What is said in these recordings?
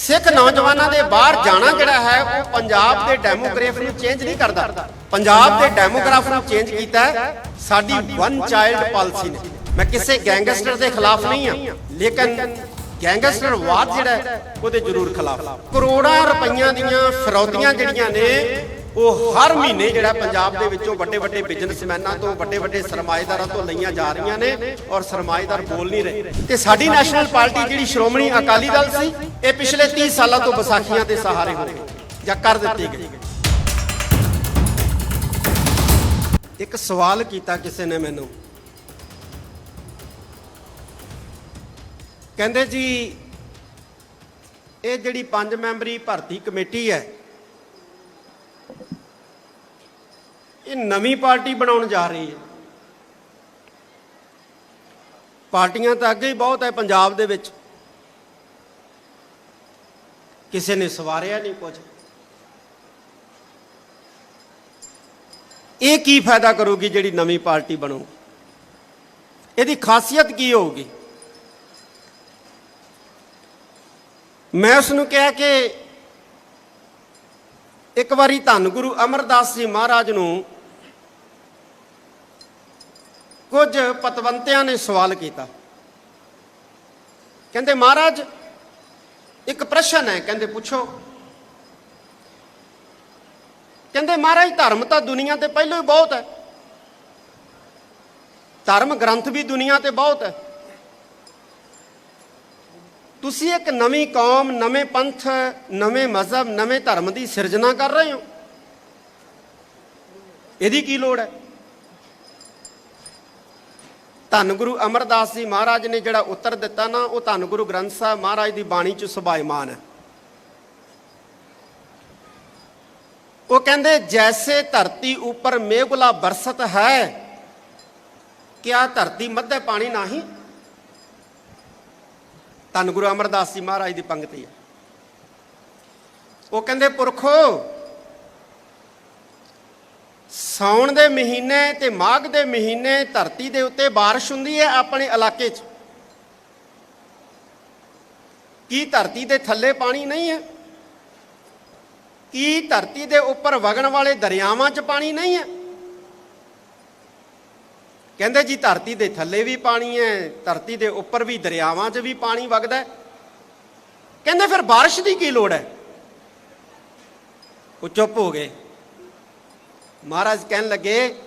ਸਿੱਖ ਨੌਜਵਾਨਾਂ ਦੇ ਬਾਹਰ ਜਾਣਾ ਜਿਹੜਾ ਹੈ ਉਹ ਪੰਜਾਬ ਦੇ ਡੈਮੋਗ੍ਰਾਫ ਨੂੰ ਚੇਂਜ ਨਹੀਂ ਕਰਦਾ। ਪੰਜਾਬ ਦੇ ਡੈਮੋਗ੍ਰਾਫ ਨੂੰ ਚੇਂਜ ਕੀਤਾ ਹੈ ਸਾਡੀ ਵਨ ਚਾਈਲਡ ਪਾਲਿਸੀ ਨੇ। ਮੈਂ ਕਿਸੇ ਗੈਂਗਸਟਰ ਦੇ ਖਿਲਾਫ ਨਹੀਂ ਆ ਲੇਕਿਨ ਗੈਂਗਸਟਰ ਵਾਦ ਜਿਹੜਾ ਹੈ, ਉਹਦੇ ਜ਼ਰੂਰ ਖਿਲਾਫ। ਕਰੋੜਾਂ ਰੁਪਈਆਂ ਦੀਆਂ ਫਿਰੌਤੀਆਂ ਜਿਹੜੀਆਂ ਨੇ ਉਹ ਹਰ ਮਹੀਨੇ ਜਿਹੜਾ ਪੰਜਾਬ ਦੇ ਵਿੱਚੋਂ ਵੱਡੇ ਵੱਡੇ ਬਿਜ਼ਨਸਮੈਨਾਂ ਤੋਂ ਵੱਡੇ ਵੱਡੇ ਸਰਮਾਏਦਾਰਾਂ ਤੋਂ ਲਈਆਂ ਜਾ ਰਹੀਆਂ ਨੇ ਔਰ ਸਰਮਾਏਦਾਰ ਬੋਲ ਨਹੀਂ ਰਹੇ। ਤੇ ਸਾਡੀ ਨੈਸ਼ਨਲ ਪਾਰਟੀ ਜਿਹੜੀ ਸ਼੍ਰੋਮਣੀ ਅਕਾਲੀ ਦਲ ਸੀ, ਇਹ ਪਿਛਲੇ 30 ਸਾਲਾਂ ਤੋਂ ਵਿਸਾਖੀਆਂ ਦੇ ਸਹਾਰੇ ਹੋ ਗਈ ਜਾਂ ਕਰ ਦਿੱਤੀ ਗਈ। ਇੱਕ ਸਵਾਲ ਕੀਤਾ ਕਿਸੇ ਨੇ ਮੈਨੂੰ। ਕਹਿੰਦੇ ਜੀ, ਇਹ ਜਿਹੜੀ ਪੰਜ ਮੈਂਬਰੀ ਭਰਤੀ ਕਮੇਟੀ ਹੈ ਇਹ ਨਵੀਂ ਪਾਰਟੀ ਬਣਾਉਣ ਜਾ ਰਹੀ ਹੈ। ਪਾਰਟੀਆਂ ਤਾਂ ਅੱਗੇ ਹੀ ਬਹੁਤ ਹੈ ਪੰਜਾਬ ਦੇ ਵਿੱਚ। ਕਿਸੇ ਨੇ ਸਵਾਰਿਆ ਨਹੀਂ ਕੁਝ। ਇਹ ਕੀ ਫਾਇਦਾ ਕਰੂਗੀ ਜਿਹੜੀ ਨਵੀਂ ਪਾਰਟੀ ਬਣੂ ਇਹਦੀ ਖਾਸੀਅਤ ਕੀ ਹੋਊਗੀ? ਮੈਂ ਉਸ ਨੂੰ ਕਿਹਾ ਕਿ ਇੱਕ ਵਾਰੀ ਧੰਨ ਗੁਰੂ ਅਮਰਦਾਸ ਜੀ ਮਹਾਰਾਜ ਨੂੰ ਕੁਝ ਪਤਵੰਤਿਆਂ ਨੇ ਸਵਾਲ ਕੀਤਾ। ਕਹਿੰਦੇ, ਮਹਾਰਾਜ, ਇੱਕ ਪ੍ਰਸ਼ਨ ਹੈ। ਕਹਿੰਦੇ, ਪੁੱਛੋ। ਕਹਿੰਦੇ, ਮਹਾਰਾਜ, ਧਰਮ ਤਾਂ ਦੁਨੀਆ ਤੇ ਪਹਿਲਾਂ ਹੀ ਬਹੁਤ ਹੈ। ਧਰਮ ਗ੍ਰੰਥ ਵੀ ਦੁਨੀਆ ਤੇ ਬਹੁਤ ਹੈ। ਤੁਸੀਂ ਇੱਕ ਨਵੀਂ ਕੌਮ, ਨਵੇਂ ਪੰਥ, ਨਵੇਂ ਮਜ਼ਹਬ, ਨਵੇਂ ਧਰਮ ਦੀ ਸਿਰਜਣਾ ਕਰ ਰਹੇ ਹੋ। ਇਹਦੀ ਕੀ ਲੋੜ ਹੈ? ਧੰਨ ਗੁਰੂ ਅਮਰਦਾਸ ਜੀ ਮਹਾਰਾਜ ਨੇ ਜਿਹੜਾ ਉੱਤਰ ਦਿੱਤਾ ਨਾ, ਉਹ ਧੰਨ ਗੁਰੂ ਗ੍ਰੰਥ ਸਾਹਿਬ ਮਹਾਰਾਜ ਦੀ ਬਾਣੀ ਚ ਸੁਭਾਇਮਾਨ ਹੈ। ਉਹ ਕਹਿੰਦੇ, ਜੈਸੇ ਧਰਤੀ ਉੱਪਰ ਮੇਘੁਲਾ ਬਰਸਤ ਹੈ, ਕਿਆ ਧਰਤੀ ਮੱਧੇ ਪਾਣੀ ਨਹੀਂ? ਧੰਨ ਗੁਰੂ ਅਮਰਦਾਸ ਜੀ ਮਹਾਰਾਜ ਦੀ ਪੰਗਤੀ ਹੈ। ਉਹ ਕਹਿੰਦੇ, ਪੁਰਖੋ ਸਾਉਣ ਦੇ ਮਹੀਨੇ ਤੇ ਮਾਘ ਦੇ ਮਹੀਨੇ ਧਰਤੀ ਦੇ ਉੱਤੇ ਬਾਰਿਸ਼ ਹੁੰਦੀ ਹੈ ਆਪਣੇ ਇਲਾਕੇ 'ਚ। ਕੀ ਧਰਤੀ ਦੇ ਥੱਲੇ ਪਾਣੀ ਨਹੀਂ ਹੈ? ਕੀ ਧਰਤੀ ਦੇ ਉੱਪਰ ਵਗਣ ਵਾਲੇ ਦਰਿਆਵਾਂ 'ਚ ਪਾਣੀ ਨਹੀਂ ਹੈ? ਕਹਿੰਦੇ ਜੀ ਧਰਤੀ ਦੇ ਥੱਲੇ ਵੀ ਪਾਣੀ ਹੈ, ਧਰਤੀ ਦੇ ਉੱਪਰ ਵੀ ਦਰਿਆਵਾਂ 'ਚ ਵੀ ਪਾਣੀ ਵਗਦਾ ਕਹਿੰਦੇ ਫਿਰ ਬਾਰਿਸ਼ ਦੀ ਕੀ ਲੋੜ ਹੈ? ਉਹ ਚੁੱਪ ਹੋ ਗਏ। ਮਹਾਰਾਜ ਕਹਿਣ ਲੱਗੇ,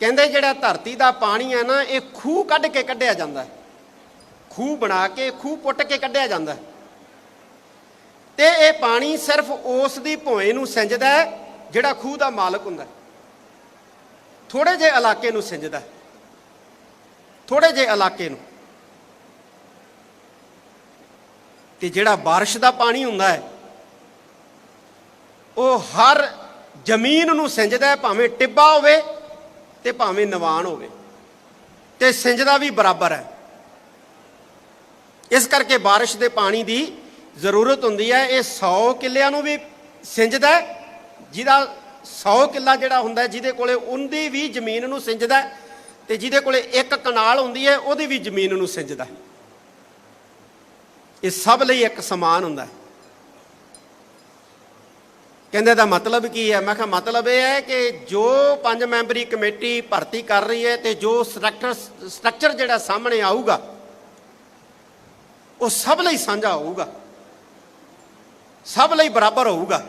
ਕਹਿੰਦੇ ਜਿਹੜਾ ਧਰਤੀ ਦਾ ਪਾਣੀ ਹੈ ਨਾ, ਇਹ ਖੂਹ ਕੱਢ ਕੇ ਕੱਢਿਆ ਜਾਂਦਾ ਖੂਹ ਬਣਾ ਕੇ, ਖੂਹ ਪੁੱਟ ਕੇ ਕੱਢਿਆ ਜਾਂਦਾ ਹੈ। ਤੇ ਇਹ ਪਾਣੀ ਸਿਰਫ ਉਸ ਦੀ ਭੋਏ ਨੂੰ ਸਿੰਜਦਾ ਜਿਹੜਾ ਖੂਹ ਦਾ ਮਾਲਕ ਹੁੰਦਾ ਹੈ। ਥੋੜੇ ਜਿਹੇ ਇਲਾਕੇ ਨੂੰ ਸਿੰਜਦਾ ਹੈ। ਥੋੜੇ ਜਿਹੇ ਇਲਾਕੇ ਨੂੰ। ਤੇ ਜਿਹੜਾ ਬਾਰਿਸ਼ ਦਾ ਪਾਣੀ ਹੁੰਦਾ ਹੈ, ਉਹ ਹਰ ਜ਼ਮੀਨ ਨੂੰ ਸਿੰਜਦਾ ਭਾਵੇਂ ਟਿੱਬਾ ਹੋਵੇ ਤੇ ਭਾਵੇਂ ਨਵਾਨ ਹੋਵੇ। ਤੇ ਸਿੰਜਦਾ ਵੀ ਬਰਾਬਰ ਹੈ। ਇਸ ਕਰਕੇ ਬਾਰਿਸ਼ ਦੇ ਪਾਣੀ ਦੀ ਜ਼ਰੂਰਤ ਹੁੰਦੀ ਹੈ। ਇਹ 100 ਕਿੱਲਿਆਂ ਨੂੰ ਵੀ ਸਿੰਜਦਾ ਜਿਹਦਾ 100 ਕਿੱਲਾ ਜਿਹੜਾ ਹੁੰਦਾ ਜਿਹਦੇ ਕੋਲੇ ਉਹਦੀ ਵੀ ਜ਼ਮੀਨ ਨੂੰ ਸਿੰਜਦਾ ਹੈ, ਤੇ ਜਿਹਦੇ ਕੋਲੇ ਇੱਕ ਕਨਾਲ ਹੁੰਦੀ ਹੈ ਉਹਦੀ ਵੀ ਜ਼ਮੀਨ ਨੂੰ ਸਿੰਜਦਾ ਇਹ ਸਭ ਲਈ ਇੱਕ ਸਮਾਨ ਹੁੰਦਾ ਹੈ। ਕਹਿੰਦੇ ਦਾ ਮਤਲਬ ਕੀ ਹੈ? ਮੈਂ ਕਿਹਾ ਮਤਲਬ ਇਹ ਹੈ ਕਿ ਜੋ ਪੰਜ ਮੈਂਬਰੀ ਕਮੇਟੀ ਭਰਤੀ ਕਰ ਰਹੀ ਹੈ ਤੇ ਜੋ ਸਟਰਕਚਰ ਸਟਰਕਚਰ ਜਿਹੜਾ ਸਾਹਮਣੇ ਆਊਗਾ, ਉਹ ਸਭ ਲਈ ਸਾਂਝਾ ਹੋਊਗਾ। ਸਭ ਲਈ ਬਰਾਬਰ ਹੋਊਗਾ।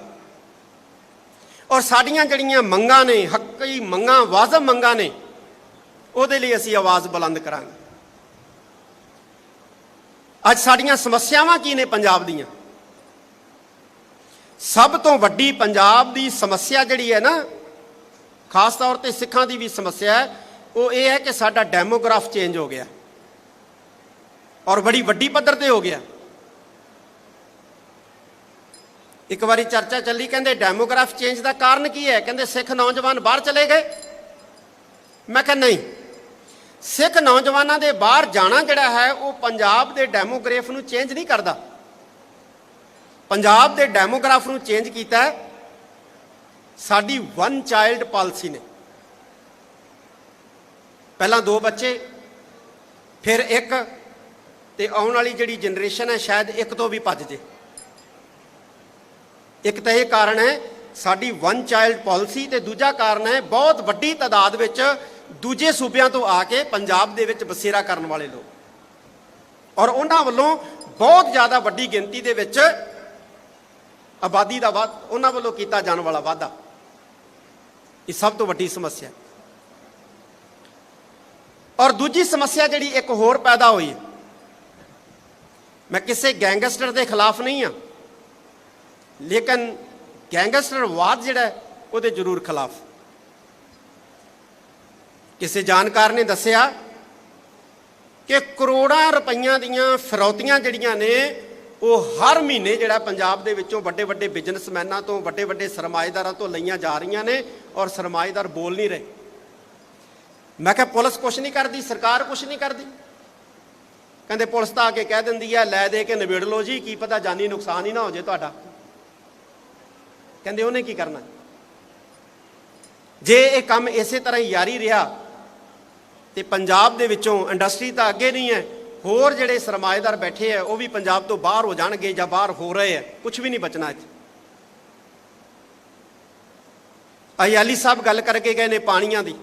ਔਰ ਸਾਡੀਆਂ ਜਿਹੜੀਆਂ ਮੰਗਾਂ ਨੇ, ਹੱਕੀ ਮੰਗਾਂ, ਵਾਜਬ ਮੰਗਾਂ ਨੇ, ਉਹਦੇ ਲਈ ਅਸੀਂ ਆਵਾਜ਼ ਬੁਲੰਦ ਕਰਾਂਗੇ। ਅੱਜ ਸਾਡੀਆਂ ਸਮੱਸਿਆਵਾਂ ਕੀ ਨੇ ਪੰਜਾਬ ਦੀਆਂ? ਸਭ ਤੋਂ ਵੱਡੀ ਪੰਜਾਬ ਦੀ ਸਮੱਸਿਆ ਜਿਹੜੀ ਹੈ ਨਾ, ਖਾਸ ਤੌਰ ਤੇ ਸਿੱਖਾਂ ਦੀ ਵੀ ਸਮੱਸਿਆ ਹੈ, ਉਹ ਇਹ ਹੈ ਕਿ ਸਾਡਾ ਡੈਮੋਗ੍ਰਾਫ ਚੇਂਜ ਹੋ ਗਿਆ। ਔਰ ਬੜੀ ਵੱਡੀ ਪੱਧਰ ਤੇ ਹੋ ਗਿਆ। ਇੱਕ ਵਾਰੀ ਚਰਚਾ ਚੱਲੀ, ਕਹਿੰਦੇ ਡੈਮੋਗ੍ਰਾਫ ਚੇਂਜ ਦਾ ਕਾਰਨ ਕੀ ਹੈ? ਕਹਿੰਦੇ ਸਿੱਖ ਨੌਜਵਾਨ ਬਾਹਰ ਚਲੇ ਗਏ। ਮੈਂ ਕਿਹਾ ਨਹੀਂ। ਸਿੱਖ ਨੌਜਵਾਨਾਂ ਦੇ ਬਾਹਰ ਜਾਣਾ ਜਿਹੜਾ ਹੈ, ਉਹ ਪੰਜਾਬ ਦੇ ਡੈਮੋਗ੍ਰਾਫ ਨੂੰ ਚੇਂਜ ਨਹੀਂ ਕਰਦਾ। ਪੰਜਾਬ ਦੇ ਡੈਮੋਗ੍ਰਾਫ ਨੂੰ ਚੇਂਜ ਕੀਤਾ ਹੈ। ਸਾਡੀ ਵਨ ਚਾਈਲਡ ਪਾਲਿਸੀ ਨੇ। ਪਹਿਲਾਂ ਦੋ ਬੱਚੇ, ਫਿਰ ਇੱਕ, ਤੇ ਆਉਣ ਵਾਲੀ ਜਿਹੜੀ ਜਨਰੇਸ਼ਨ ਹੈ, ਸ਼ਾਇਦ ਇੱਕ ਤੋਂ ਵੀ ਭੱਜ ਜੇ। ਇੱਕ ਤਾਂ ਇਹ ਕਾਰਨ ਹੈ, ਸਾਡੀ ਵਨ ਚਾਈਲਡ ਪਾਲਿਸੀ ਤੇ ਦੂਜਾ ਕਾਰਨ ਹੈ, ਬਹੁਤ ਵੱਡੀ ਤਾਦਾਦ ਵਿੱਚ ਦੂਜੇ ਸੂਬਿਆਂ ਤੋਂ ਆ ਕੇ ਪੰਜਾਬ ਦੇ ਵਿੱਚ ਬਸੇਰਾ ਕਰਨ ਵਾਲੇ ਲੋਕ। ਔਰ ਉਹਨਾਂ ਵੱਲੋਂ ਬਹੁਤ ਜ਼ਿਆਦਾ ਵੱਡੀ ਗਿਣਤੀ ਦੇ ਵਿੱਚ ਆਬਾਦੀ ਦਾ ਵਾਧ ਉਹਨਾਂ ਵੱਲੋਂ ਕੀਤਾ ਜਾਣ ਵਾਲਾ ਵਾਧਾ ਇਹ ਸਭ ਤੋਂ ਵੱਡੀ ਸਮੱਸਿਆ ਹੈ। ਔਰ ਦੂਜੀ ਸਮੱਸਿਆ ਜਿਹੜੀ ਇੱਕ ਹੋਰ ਪੈਦਾ ਹੋਈ ਹੈ। ਮੈਂ ਕਿਸੇ ਗੈਂਗਸਟਰ ਦੇ ਖਿਲਾਫ ਨਹੀਂ ਆ ਲੇਕਿਨ ਗੈਂਗਸਟਰ ਵਾਦ ਜਿਹੜਾ ਉਹਦੇ ਜ਼ਰੂਰ ਖਿਲਾਫ। ਕਿਸੇ ਜਾਣਕਾਰ ਨੇ ਦੱਸਿਆ ਕਿ ਕਰੋੜਾਂ ਰੁਪਈਆਂ ਦੀਆਂ ਫਿਰੌਤੀਆਂ ਜਿਹੜੀਆਂ ਨੇ ਉਹ ਹਰ ਮਹੀਨੇ ਜਿਹੜਾ ਪੰਜਾਬ ਦੇ ਵਿੱਚੋਂ ਵੱਡੇ ਵੱਡੇ ਬਿਜ਼ਨਸਮੈਨਾਂ ਤੋਂ ਵੱਡੇ ਵੱਡੇ ਸਰਮਾਏਦਾਰਾਂ ਤੋਂ ਲਈਆਂ ਜਾ ਰਹੀਆਂ ਨੇ ਔਰ ਸਰਮਾਏਦਾਰ ਬੋਲ ਨਹੀਂ ਰਹੇ। ਮੈਂ ਕਿਹਾ, ਪੁਲਿਸ ਕੁਛ ਨਹੀਂ ਕਰਦੀ, ਸਰਕਾਰ ਕੁਛ ਨਹੀਂ ਕਰਦੀ? ਕਹਿੰਦੇ, ਪੁਲਿਸ ਤਾਂ ਆ ਕੇ ਕਹਿ ਦਿੰਦੀ ਹੈ ਲੈ ਦੇ ਕੇ ਨਿਬੇੜ ਲਓ ਜੀ, ਕੀ ਪਤਾ ਜਾਨੀ ਨੁਕਸਾਨ ਹੀ ਨਾ ਹੋ ਜੇ ਤੁਹਾਡਾ। ਕਹਿੰਦੇ, ਉਹਨੇ ਕੀ ਕਰਨਾ? ਜੇ ਇਹ ਕੰਮ ਇਸੇ ਤਰ੍ਹਾਂ ਹੀ ਜਾਰੀ ਰਿਹਾ ਤੇ ਪੰਜਾਬ ਦੇ ਵਿੱਚੋਂ ਇੰਡਸਟਰੀ ਤਾਂ ਅੱਗੇ ਨਹੀਂ ਹੈ ਹੋਰ ਜਿਹੜੇ ਸਰਮਾਏਦਾਰ ਬੈਠੇ ਆ, ਉਹ ਵੀ ਪੰਜਾਬ ਤੋਂ ਬਾਹਰ ਹੋ ਜਾਣਗੇ ਜਾਂ ਬਾਹਰ ਹੋ ਰਹੇ ਆ ਕੁਝ ਵੀ ਨਹੀਂ ਬਚਣਾ ਇੱਥੇ। ਅਯਾਲੀ ਸਾਹਿਬ ਗੱਲ ਕਰਕੇ ਗਏ ਨੇ ਪਾਣੀਆਂ ਦੀ।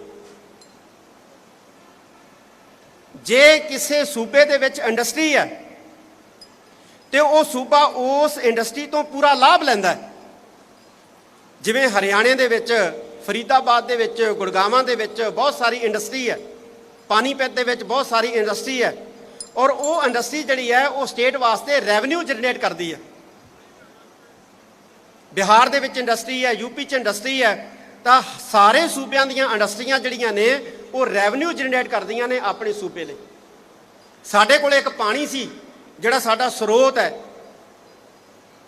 ਜੇ ਕਿਸੇ ਸੂਬੇ ਦੇ ਵਿੱਚ ਇੰਡਸਟਰੀ ਹੈ, ਤੇ ਉਹ ਸੂਬਾ ਉਸ ਇੰਡਸਟਰੀ ਤੋਂ ਪੂਰਾ ਲਾਭ ਲੈਂਦਾ ਹੈ। ਜਿਵੇਂ ਹਰਿਆਣੇ ਦੇ ਵਿੱਚ, ਫਰੀਦਾਬਾਦ ਦੇ ਵਿੱਚ, ਗੁੜਗਾਵਾਂ ਦੇ ਵਿੱਚ ਬਹੁਤ ਸਾਰੀ ਇੰਡਸਟਰੀ ਹੈ। ਪਾਣੀਪਤ ਦੇ ਵਿੱਚ ਬਹੁਤ ਸਾਰੀ ਇੰਡਸਟਰੀ ਹੈ। ਔਰ ਉਹ ਇੰਡਸਟਰੀ ਜਿਹੜੀ ਹੈ, ਉਹ ਸਟੇਟ ਵਾਸਤੇ ਰੈਵਨਿਊ ਜਨਰੇਟ ਕਰਦੀ ਹੈ। ਬਿਹਾਰ ਦੇ ਵਿੱਚ ਇੰਡਸਟਰੀ ਹੈ ਯੂਪੀ 'ਚ ਇੰਡਸਟਰੀ ਹੈ, ਤਾਂ ਸਾਰੇ ਸੂਬਿਆਂ ਦੀਆਂ ਇੰਡਸਟਰੀਆਂ ਜਿਹੜੀਆਂ ਨੇ, ਉਹ ਰੈਵਨਿਊ ਜਨਰੇਟ ਕਰਦੀਆਂ ਨੇ ਆਪਣੇ ਸੂਬੇ ਲਈ। ਸਾਡੇ ਕੋਲ ਇੱਕ ਪਾਣੀ ਸੀ, ਜਿਹੜਾ ਸਾਡਾ ਸਰੋਤ ਹੈ।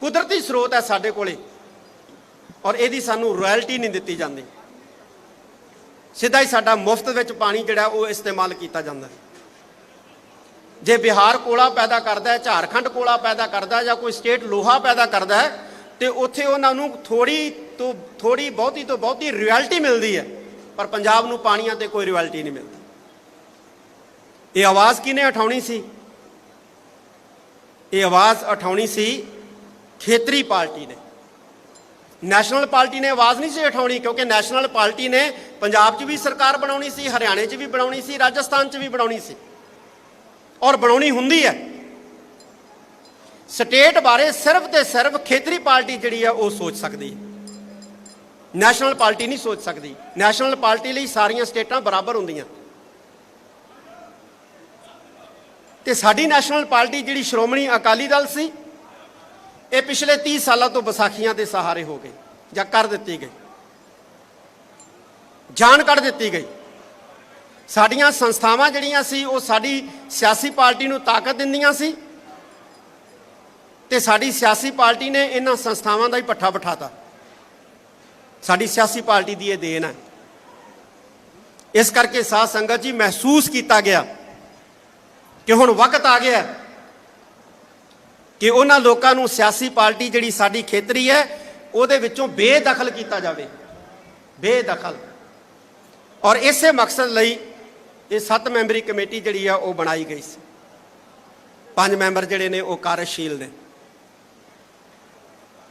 ਕੁਦਰਤੀ ਸਰੋਤ ਹੈ ਸਾਡੇ ਕੋਲੇ, ਔਰ ਇਹਦੀ ਸਾਨੂੰ ਰਾਇਲਟੀ ਨਹੀਂ ਦਿੱਤੀ ਜਾਂਦੀ। ਸਿੱਧਾ ਹੀ ਸਾਡਾ ਮੁਫਤ ਵਿੱਚ ਪਾਣੀ ਜਿਹੜਾ, ਉਹ ਇਸਤੇਮਾਲ ਕੀਤਾ ਜਾਂਦਾ ਹੈ। ਜੇ ਬਿਹਾਰ ਕੋਲਾ ਪੈਦਾ ਕਰਦਾ ਹੈ, ਝਾਰਖੰਡ ਕੋਲਾ ਪੈਦਾ ਕਰਦਾ ਹੈ ਜਾਂ ਕੋਈ ਸਟੇਟ ਲੋਹਾ ਪੈਦਾ ਕਰਦਾ ਹੈ, ਤੇ ਉੱਥੇ ਉਹਨਾਂ ਨੂੰ ਥੋੜੀ ਤੋਂ ਥੋੜੀ ਬਹੁਤੀ ਤੋਂ ਬਹੁਤੀ ਰਾਇਲਟੀ ਮਿਲਦੀ ਹੈ, ਪਰ ਪੰਜਾਬ ਨੂੰ ਪਾਣੀਆਂ ਤੇ ਕੋਈ ਰਾਇਲਟੀ ਨਹੀਂ ਮਿਲਦੀ। ਇਹ ਆਵਾਜ਼ ਕਿਹਨੇ ਉਠਾਉਣੀ ਸੀ? ਇਹ ਆਵਾਜ਼ ਉਠਾਉਣੀ ਸੀ ਖੇਤਰੀ ਪਾਰਟੀ ਨੇ। ਨੈਸ਼ਨਲ ਪਾਰਟੀ ਨੇ ਆਵਾਜ਼ ਨਹੀਂ ਸੀ ਉਠਾਉਣੀ, ਕਿਉਂਕਿ ਨੈਸ਼ਨਲ ਪਾਰਟੀ ਨੇ ਪੰਜਾਬ 'ਚ ਵੀ ਸਰਕਾਰ ਬਣਾਉਣੀ ਸੀ, ਹਰਿਆਣੇ 'ਚ ਵੀ ਬਣਾਉਣੀ ਸੀ, ਰਾਜਸਥਾਨ 'ਚ ਵੀ ਬਣਾਉਣੀ ਸੀ। ਔਰ ਬਣਾਉਣੀ ਹੁੰਦੀ ਹੈ। ਸਟੇਟ ਬਾਰੇ ਸਿਰਫ ਤੇ ਸਿਰਫ ਖੇਤਰੀ ਪਾਰਟੀ ਜਿਹੜੀ ਹੈ ਉਹ ਸੋਚ ਸਕਦੀ ਹੈ। ਨੈਸ਼ਨਲ ਪਾਰਟੀ ਨਹੀਂ ਸੋਚ ਸਕਦੀ। ਨੈਸ਼ਨਲ ਪਾਰਟੀ ਲਈ ਸਾਰੀਆਂ ਸਟੇਟਾਂ ਬਰਾਬਰ ਹੁੰਦੀਆਂ। ਤੇ ਸਾਡੀ ਨੈਸ਼ਨਲ ਪਾਰਟੀ ਜਿਹੜੀ ਸ਼੍ਰੋਮਣੀ ਅਕਾਲੀ ਦਲ ਸੀ, ਇਹ ਪਿਛਲੇ 30 ਸਾਲਾਂ ਤੋਂ ਵਿਸਾਖੀਆਂ ਦੇ ਸਹਾਰੇ ਹੋ ਗਏ ਜਾਂ ਕਰ ਦਿੱਤੀ ਗਈ। ਜਾਨ ਕੱਢ ਦਿੱਤੀ ਗਈ। ਸਾਡੀਆਂ ਸੰਸਥਾਵਾਂ ਜਿਹੜੀਆਂ ਸੀ, ਉਹ ਸਾਡੀ ਸਿਆਸੀ ਪਾਰਟੀ ਨੂੰ ਤਾਕਤ ਦਿੰਦੀਆਂ ਸੀ ਤੇ ਸਾਡੀ ਸਿਆਸੀ ਪਾਰਟੀ ਨੇ ਇਹਨਾਂ ਸੰਸਥਾਵਾਂ ਦਾ ਹੀ ਪੱਠਾ ਬਿਠਾਤਾ। ਸਾਡੀ ਸਿਆਸੀ ਪਾਰਟੀ ਦੀ ਇਹ ਦੇਣ ਹੈ। ਇਸ ਕਰਕੇ ਸਾਧ ਸੰਗਤ ਜੀ ਮਹਿਸੂਸ ਕੀਤਾ ਗਿਆ ਕਿ ਹੁਣ ਵਕਤ ਆ ਗਿਆ ਕਿ ਉਹਨਾਂ ਲੋਕਾਂ ਨੂੰ ਸਿਆਸੀ ਪਾਰਟੀ ਜਿਹੜੀ ਸਾਡੀ ਖੇਤਰੀ ਹੈ, ਉਹਦੇ ਵਿੱਚੋਂ ਬੇਦਖਲ ਕੀਤਾ ਜਾਵੇ। ਬੇਦਖਲ। ਔਰ ਇਸੇ ਮਕਸਦ ਲਈ ਇਹ ਸੱਤ ਮੈਂਬਰੀ ਕਮੇਟੀ ਜਿਹੜੀ ਆ, ਉਹ ਬਣਾਈ ਗਈ ਸੀ। ਪੰਜ ਮੈਂਬਰ ਜਿਹੜੇ ਨੇ, ਉਹ ਕਾਰਜਸ਼ੀਲ ਨੇ।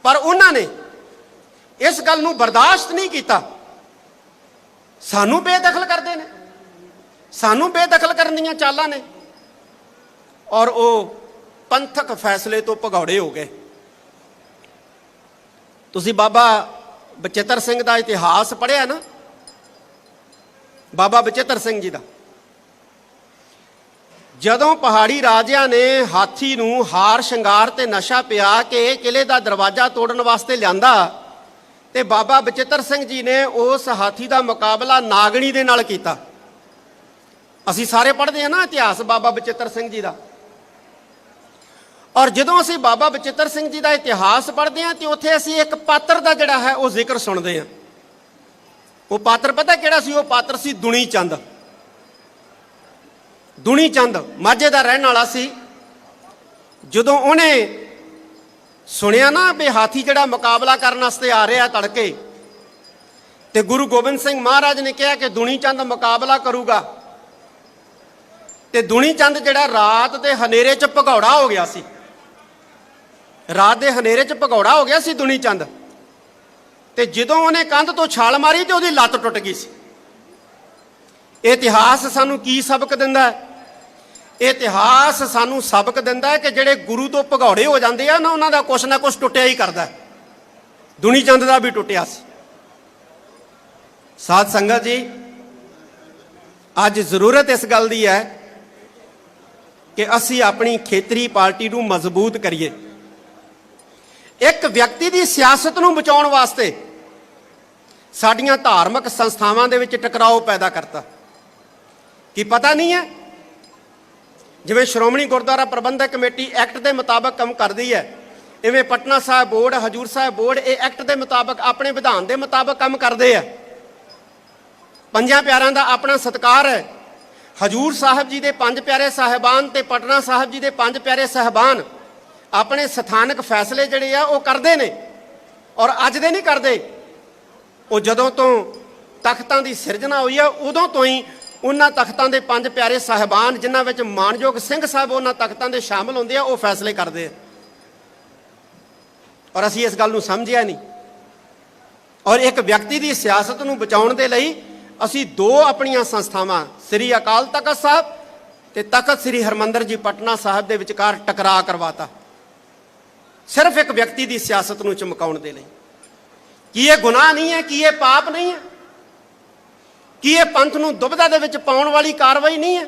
ਪਰ ਉਹਨਾਂ ਨੇ ਇਸ ਗੱਲ ਨੂੰ ਬਰਦਾਸ਼ਤ ਨਹੀਂ ਕੀਤਾ। ਸਾਨੂੰ ਬੇਦਖਲ ਕਰਦੇ ਨੇ। ਸਾਨੂੰ ਬੇਦਖਲ ਕਰਨ ਦੀਆਂ ਚਾਲਾਂ ਨੇ। ਔਰ ਉਹ ਪੰਥਕ ਫੈਸਲੇ ਤੋਂ ਭਗੌੜੇ ਹੋ ਗਏ। ਤੁਸੀਂ ਬਾਬਾ ਬਚਿੱਤਰ ਸਿੰਘ ਦਾ ਇਤਿਹਾਸ ਪੜ੍ਹਿਆ ਨਾ? ਬਾਬਾ ਬਚਿੱਤਰ ਸਿੰਘ ਜੀ ਦਾ। ਜਦੋਂ ਪਹਾੜੀ ਰਾਜਿਆਂ ਨੇ ਹਾਥੀ ਨੂੰ ਹਾਰ, ਸ਼ਿੰਗਾਰ ਤੇ ਨਸ਼ਾ ਪਿਆ ਕੇ ਕਿਲੇ ਦਾ ਦਰਵਾਜ਼ਾ ਤੋੜਨ ਵਾਸਤੇ ਲਿਆਂਦਾ ਤੇ ਬਾਬਾ ਬਚਿੱਤਰ ਸਿੰਘ ਜੀ ਨੇ ਉਸ ਹਾਥੀ ਦਾ ਮੁਕਾਬਲਾ ਨਾਗਣੀ ਦੇ ਨਾਲ ਕੀਤਾ। ਅਸੀਂ ਸਾਰੇ ਪੜ੍ਹਦੇ ਹਾਂ ਨਾ ਇਤਿਹਾਸ ਬਾਬਾ ਬਚਿੱਤਰ ਸਿੰਘ ਜੀ ਦਾ। ਔਰ ਜਦੋਂ ਅਸੀਂ ਬਾਬਾ ਬਚਿੱਤਰ ਸਿੰਘ ਜੀ ਦਾ ਇਤਿਹਾਸ ਪੜ੍ਹਦੇ ਹਾਂ ਤੇ ਉੱਥੇ ਅਸੀਂ ਇੱਕ ਪਾਤਰ ਦਾ ਜਿਹੜਾ ਹੈ ਉਹ ਜ਼ਿਕਰ ਸੁਣਦੇ ਹਾਂ। ਉਹ ਪਾਤਰ ਪਤਾ ਕਿਹੜਾ ਸੀ? ਉਹ ਪਾਤਰ ਸੀ ਦੁਣੀ ਚੰਦ ਦੁਣੀ ਚੰਦ ਮਾਝੇ ਦਾ ਰਹਿਣ ਵਾਲਾ ਸੀ। ਜਦੋਂ ਉਹਨੇ ਸੁਣਿਆ ਨਾ ਵੀ ਹਾਥੀ ਜਿਹੜਾ ਮੁਕਾਬਲਾ ਕਰਨ ਵਾਸਤੇ ਆ ਰਿਹਾ ਤੜਕੇ, ਤੇ ਗੁਰੂ ਗੋਬਿੰਦ ਸਿੰਘ ਮਹਾਰਾਜ ਨੇ ਕਿਹਾ ਕਿ ਦੁਨੀ ਚੰਦ ਮੁਕਾਬਲਾ ਕਰੂਗਾ। ਤੇ ਦੁਨੀ ਚੰਦ ਜਿਹੜਾ ਰਾਤ ਦੇ ਹਨੇਰੇ 'ਚ ਭਗੌੜਾ ਹੋ ਗਿਆ ਸੀ। ਰਾਤ ਦੇ ਹਨੇਰੇ 'ਚ ਭਗੌੜਾ ਹੋ ਗਿਆ ਸੀ ਦੁਨੀ ਚੰਦ। ਤੇ ਜਦੋਂ ਉਹਨੇ ਕੰਧ ਤੋਂ ਛਾਲ ਮਾਰੀ ਤੇ ਉਹਦੀ ਲੱਤ ਟੁੱਟ ਗਈ ਸੀ। ਇਤਿਹਾਸ ਸਾਨੂੰ ਕੀ ਸਬਕ ਦਿੰਦਾ ਹੈ? ਇਤਿਹਾਸ ਸਾਨੂੰ ਸਬਕ ਦਿੰਦਾ ਹੈ ਕਿ ਜਿਹੜੇ ਗੁਰੂ ਤੋਂ ਭਗੌੜੇ ਹੋ ਜਾਂਦੇ ਆ ਨਾ, ਉਹਨਾਂ ਦਾ ਕੁਛ ਨਾ ਕੁਛ ਟੁੱਟਿਆ ਹੀ ਕਰਦਾ ਦੁਨੀ ਚੰਦ ਦਾ ਵੀ ਟੁੱਟਿਆ ਸੀ। ਸਾਧ ਸੰਗਤ ਜੀ, ਅੱਜ ਜ਼ਰੂਰਤ ਇਸ ਗੱਲ ਦੀ ਹੈ ਕਿ ਅਸੀਂ ਆਪਣੀ ਖੇਤਰੀ ਪਾਰਟੀ ਨੂੰ ਮਜ਼ਬੂਤ ਕਰੀਏ। ਇੱਕ ਵਿਅਕਤੀ ਦੀ ਸਿਆਸਤ ਨੂੰ ਬਚਾਉਣ ਵਾਸਤੇ ਸਾਡੀਆਂ ਧਾਰਮਿਕ ਸੰਸਥਾਵਾਂ ਦੇ ਵਿੱਚ ਟਕਰਾਓ ਪੈਦਾ ਕਰਤਾ। ਕੀ ਪਤਾ ਨਹੀਂ ਹੈ ਜਿਵੇਂ ਸ਼੍ਰੋਮਣੀ ਗੁਰਦੁਆਰਾ ਪ੍ਰਬੰਧਕ ਕਮੇਟੀ ਐਕਟ ਦੇ ਮੁਤਾਬਕ ਕੰਮ ਕਰਦੀ ਹੈ, ਇਵੇਂ ਪਟਨਾ ਸਾਹਿਬ ਬੋਰਡ, ਹਜੂਰ ਸਾਹਿਬ ਬੋਰਡ ਇਹ ਐਕਟ ਦੇ ਮੁਤਾਬਕ ਆਪਣੇ ਵਿਧਾਨ ਦੇ ਮੁਤਾਬਕ ਕੰਮ ਕਰਦੇ ਆ। ਪੰਜਾਂ ਪਿਆਰਿਆਂ ਦਾ ਆਪਣਾ ਸਤਕਾਰ ਹੈ। ਹਜੂਰ ਸਾਹਿਬ ਜੀ ਦੇ ਪੰਜ ਪਿਆਰੇ ਸਾਹਿਬਾਨ ਤੇ ਪਟਨਾ ਸਾਹਿਬ ਜੀ ਦੇ ਪੰਜ ਪਿਆਰੇ ਸਾਹਿਬਾਨ ਆਪਣੇ ਸਥਾਨਕ ਫੈਸਲੇ ਜਿਹੜੇ ਆ ਉਹ ਕਰਦੇ ਨੇ ਔਰ ਅੱਜ ਦੇ ਨਹੀਂ ਕਰਦੇ। ਉਹ ਜਦੋਂ ਤੋਂ ਤਖਤਾਂ ਦੀ ਸਿਰਜਣਾ ਹੋਈ ਆ, ਉਦੋਂ ਤੋਂ ਹੀ ਉਹਨਾਂ ਤਖਤਾਂ ਦੇ ਪੰਜ ਪਿਆਰੇ ਸਾਹਿਬਾਨ, ਜਿਨ੍ਹਾਂ ਵਿੱਚ ਮਾਨਯੋਗ ਸਿੰਘ ਸਾਹਿਬ ਉਹਨਾਂ ਤਖਤਾਂ ਦੇ ਸ਼ਾਮਲ ਹੁੰਦੇ ਆ, ਉਹ ਫੈਸਲੇ ਕਰਦੇ ਆ। ਔਰ ਅਸੀਂ ਇਸ ਗੱਲ ਨੂੰ ਸਮਝਿਆ ਨਹੀਂ। ਔਰ ਇੱਕ ਵਿਅਕਤੀ ਦੀ ਸਿਆਸਤ ਨੂੰ ਬਚਾਉਣ ਦੇ ਲਈ ਅਸੀਂ ਦੋ ਆਪਣੀਆਂ ਸੰਸਥਾਵਾਂ, ਸ੍ਰੀ ਅਕਾਲ ਤਖਤ ਸਾਹਿਬ ਤੇ ਤਖਤ ਸ੍ਰੀ ਹਰਮੰਦਰ ਜੀ ਪਟਨਾ ਸਾਹਿਬ ਦੇ ਵਿਚਕਾਰ ਟਕਰਾਅ ਕਰਵਾਤਾ। ਸਿਰਫ ਇੱਕ ਵਿਅਕਤੀ ਦੀ ਸਿਆਸਤ ਨੂੰ ਚਮਕਾਉਣ ਦੇ ਲਈ। ਕੀ ਇਹ ਗੁਨਾਹ ਨਹੀਂ ਹੈ, ਕੀ ਇਹ ਪਾਪ ਨਹੀਂ ਹੈ? ਕੀ ਇਹ ਪੰਥ ਨੂੰ ਦੁਬਿਧਾ ਦੇ ਵਿੱਚ ਪਾਉਣ ਵਾਲੀ ਕਾਰਵਾਈ ਨਹੀਂ ਹੈ?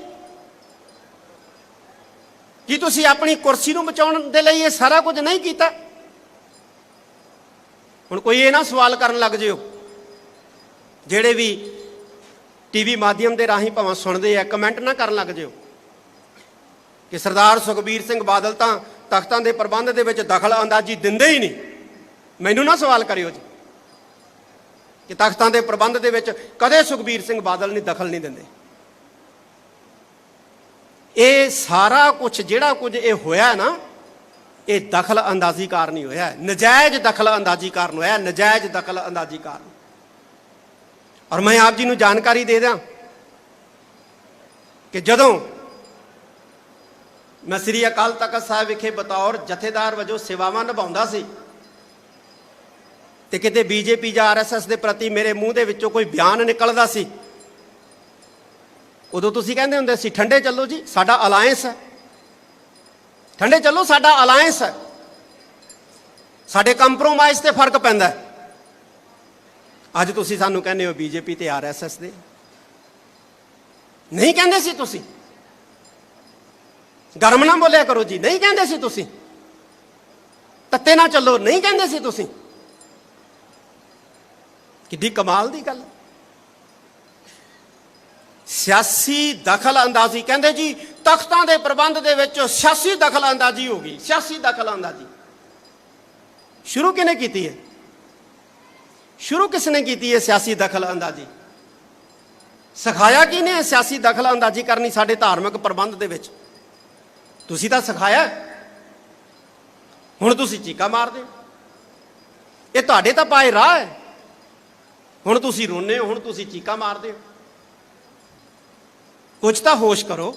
ਕੀ ਤੁਸੀਂ ਆਪਣੀ ਕੁਰਸੀ ਨੂੰ ਬਚਾਉਣ ਦੇ ਲਈ ਇਹ ਸਾਰਾ ਕੁਝ ਨਹੀਂ ਕੀਤਾ? ਹੁਣ ਕੋਈ ਇਹ ਨਾ ਸਵਾਲ ਕਰਨ ਲੱਗ ਜਿਓ। ਜਿਹੜੇ ਵੀ ਟੀਵੀ ਮਾਧਿਅਮ ਦੇ ਰਾਹੀਂ ਭਾਵੇਂ ਸੁਣਦੇ ਆ, ਕਮੈਂਟ ਨਾ ਕਰਨ ਲੱਗ ਜਿਓ ਕਿ ਸਰਦਾਰ ਸੁਖਬੀਰ ਸਿੰਘ ਬਾਦਲ ਤਾਂ ਤਖਤਾਂ ਦੇ ਪ੍ਰਬੰਧ ਦੇ ਵਿੱਚ ਦਖਲ ਅੰਦਾਜ਼ੀ ਦਿੰਦੇ ਹੀ ਨਹੀਂ। ਮੈਨੂੰ ਨਾ ਸਵਾਲ ਕਰਿਓ ਜੀ। ਕਿ ਤਖਤਾਂ ਦੇ ਪ੍ਰਬੰਧ ਦੇ ਵਿੱਚ ਕਦੇ ਸੁਖਬੀਰ ਸਿੰਘ ਬਾਦਲ ਨੇ ਦਖਲ ਨਹੀਂ ਦਿੰਦੇ ਇਹ ਸਾਰਾ ਕੁਝ ਜਿਹੜਾ ਕੁਝ ਇਹ ਹੋਇਆ ਨਾ ਇਹ ਦਖਲ ਅੰਦਾਜ਼ੀ ਕਾਰਨ ਹੀ ਹੋਇਆ ਹੈ। ਨਜਾਇਜ਼ ਦਖਲ ਅੰਦਾਜ਼ੀ ਕਾਰਨ ਹੋਇਆ ਹੈ, ਨਜਾਇਜ਼ ਦਖਲ ਅੰਦਾਜ਼ੀ ਕਾਰਨ ਔਰ ਮੈਂ ਆਪ ਜੀ ਨੂੰ ਜਾਣਕਾਰੀ ਦੇ ਦਿਆਂ ਕਿ ਜਦੋਂ ਮੈਂ ਸ੍ਰੀ ਅਕਾਲ ਤਖਤ ਸਾਹਿਬ ਵਿਖੇ ਬਤੌਰ ਜਥੇਦਾਰ ਵਜੋਂ ਸੇਵਾਵਾਂ ਨਿਭਾਉਂਦਾ ਸੀ ਤੇ ਕਿਤੇ ਬੀਜੇਪੀ ਜਾਂ ਆਰਐਸਐਸ ਦੇ ਪ੍ਰਤੀ ਮੇਰੇ ਮੂੰਹ ਦੇ ਵਿੱਚੋਂ ਕੋਈ ਬਿਆਨ ਨਿਕਲਦਾ ਸੀ? ਉਦੋਂ ਤੁਸੀਂ ਕਹਿੰਦੇ ਹੁੰਦੇ ਸੀ, ਠੰਡੇ ਚੱਲੋ ਜੀ, ਸਾਡਾ ਅਲਾਈਅੰਸ ਹੈ। ਠੰਡੇ ਚੱਲੋ, ਸਾਡਾ ਅਲਾਈਅੰਸ ਹੈ। ਸਾਡੇ ਕੰਪਰੋਮਾਈਜ਼ ਤੇ ਫ਼ਰਕ ਪੈਂਦਾ ਅੱਜ ਤੁਸੀਂ ਸਾਨੂੰ ਕਹਿੰਦੇ ਹੋ ਬੀਜੇਪੀ ਤੇ ਆਰਐਸਐਸ ਦੇ। ਨਹੀਂ ਕਹਿੰਦੇ ਸੀ ਤੁਸੀਂ। ਗਰਮ ਨਾ ਬੋਲਿਆ ਕਰੋ ਜੀ, ਨਹੀਂ ਕਹਿੰਦੇ ਸੀ ਤੁਸੀਂ। ਤੱਤੇ ਨਾ ਚੱਲੋ, ਨਹੀਂ ਕਹਿੰਦੇ ਸੀ ਤੁਸੀਂ। ਕਿੱਡੀ ਕਮਾਲ ਦੀ ਗੱਲ। ਸਿਆਸੀ ਦਖਲ ਅੰਦਾਜ਼ੀ ਕਹਿੰਦੇ ਜੀ, ਤਖਤਾਂ ਦੇ ਪ੍ਰਬੰਧ ਦੇ ਵਿੱਚ ਸਿਆਸੀ ਦਖਲ ਅੰਦਾਜ਼ੀ ਹੋ ਗਈ, ਸਿਆਸੀ ਦਖਲ ਅੰਦਾਜ਼ੀ ਸ਼ੁਰੂ ਕਿਨੇ ਕੀਤੀ ਹੈ? ਸ਼ੁਰੂ ਕਿਸ ਨੇ ਕੀਤੀ ਹੈ ਸਿਆਸੀ ਦਖਲ ਅੰਦਾਜ਼ੀ ਸਿਖਾਇਆ ਕਿਨੇ ਸਿਆਸੀ ਦਖਲ ਅੰਦਾਜ਼ੀ ਕਰਨੀ ਸਾਡੇ ਧਾਰਮਿਕ ਪ੍ਰਬੰਧ ਦੇ ਵਿੱਚ? ਤੁਸੀਂ ਤਾਂ ਸਿਖਾਇਆ ਹੁਣ ਤੁਸੀਂ ਚੀਕਾ ਮਾਰਦੇ ਹੋ। ਇਹ ਤੁਹਾਡੇ ਤਾਂ ਪਾਏ ਰਾਹ ਹੈ। ਹੁਣ ਤੁਸੀਂ ਰੋਨੇ ਹੋ, ਹੁਣ ਤੁਸੀਂ ਚੀਕਾ ਮਾਰਦੇ ਹੋ। ਕੁਝ ਤਾਂ ਹੋਸ਼ ਕਰੋ।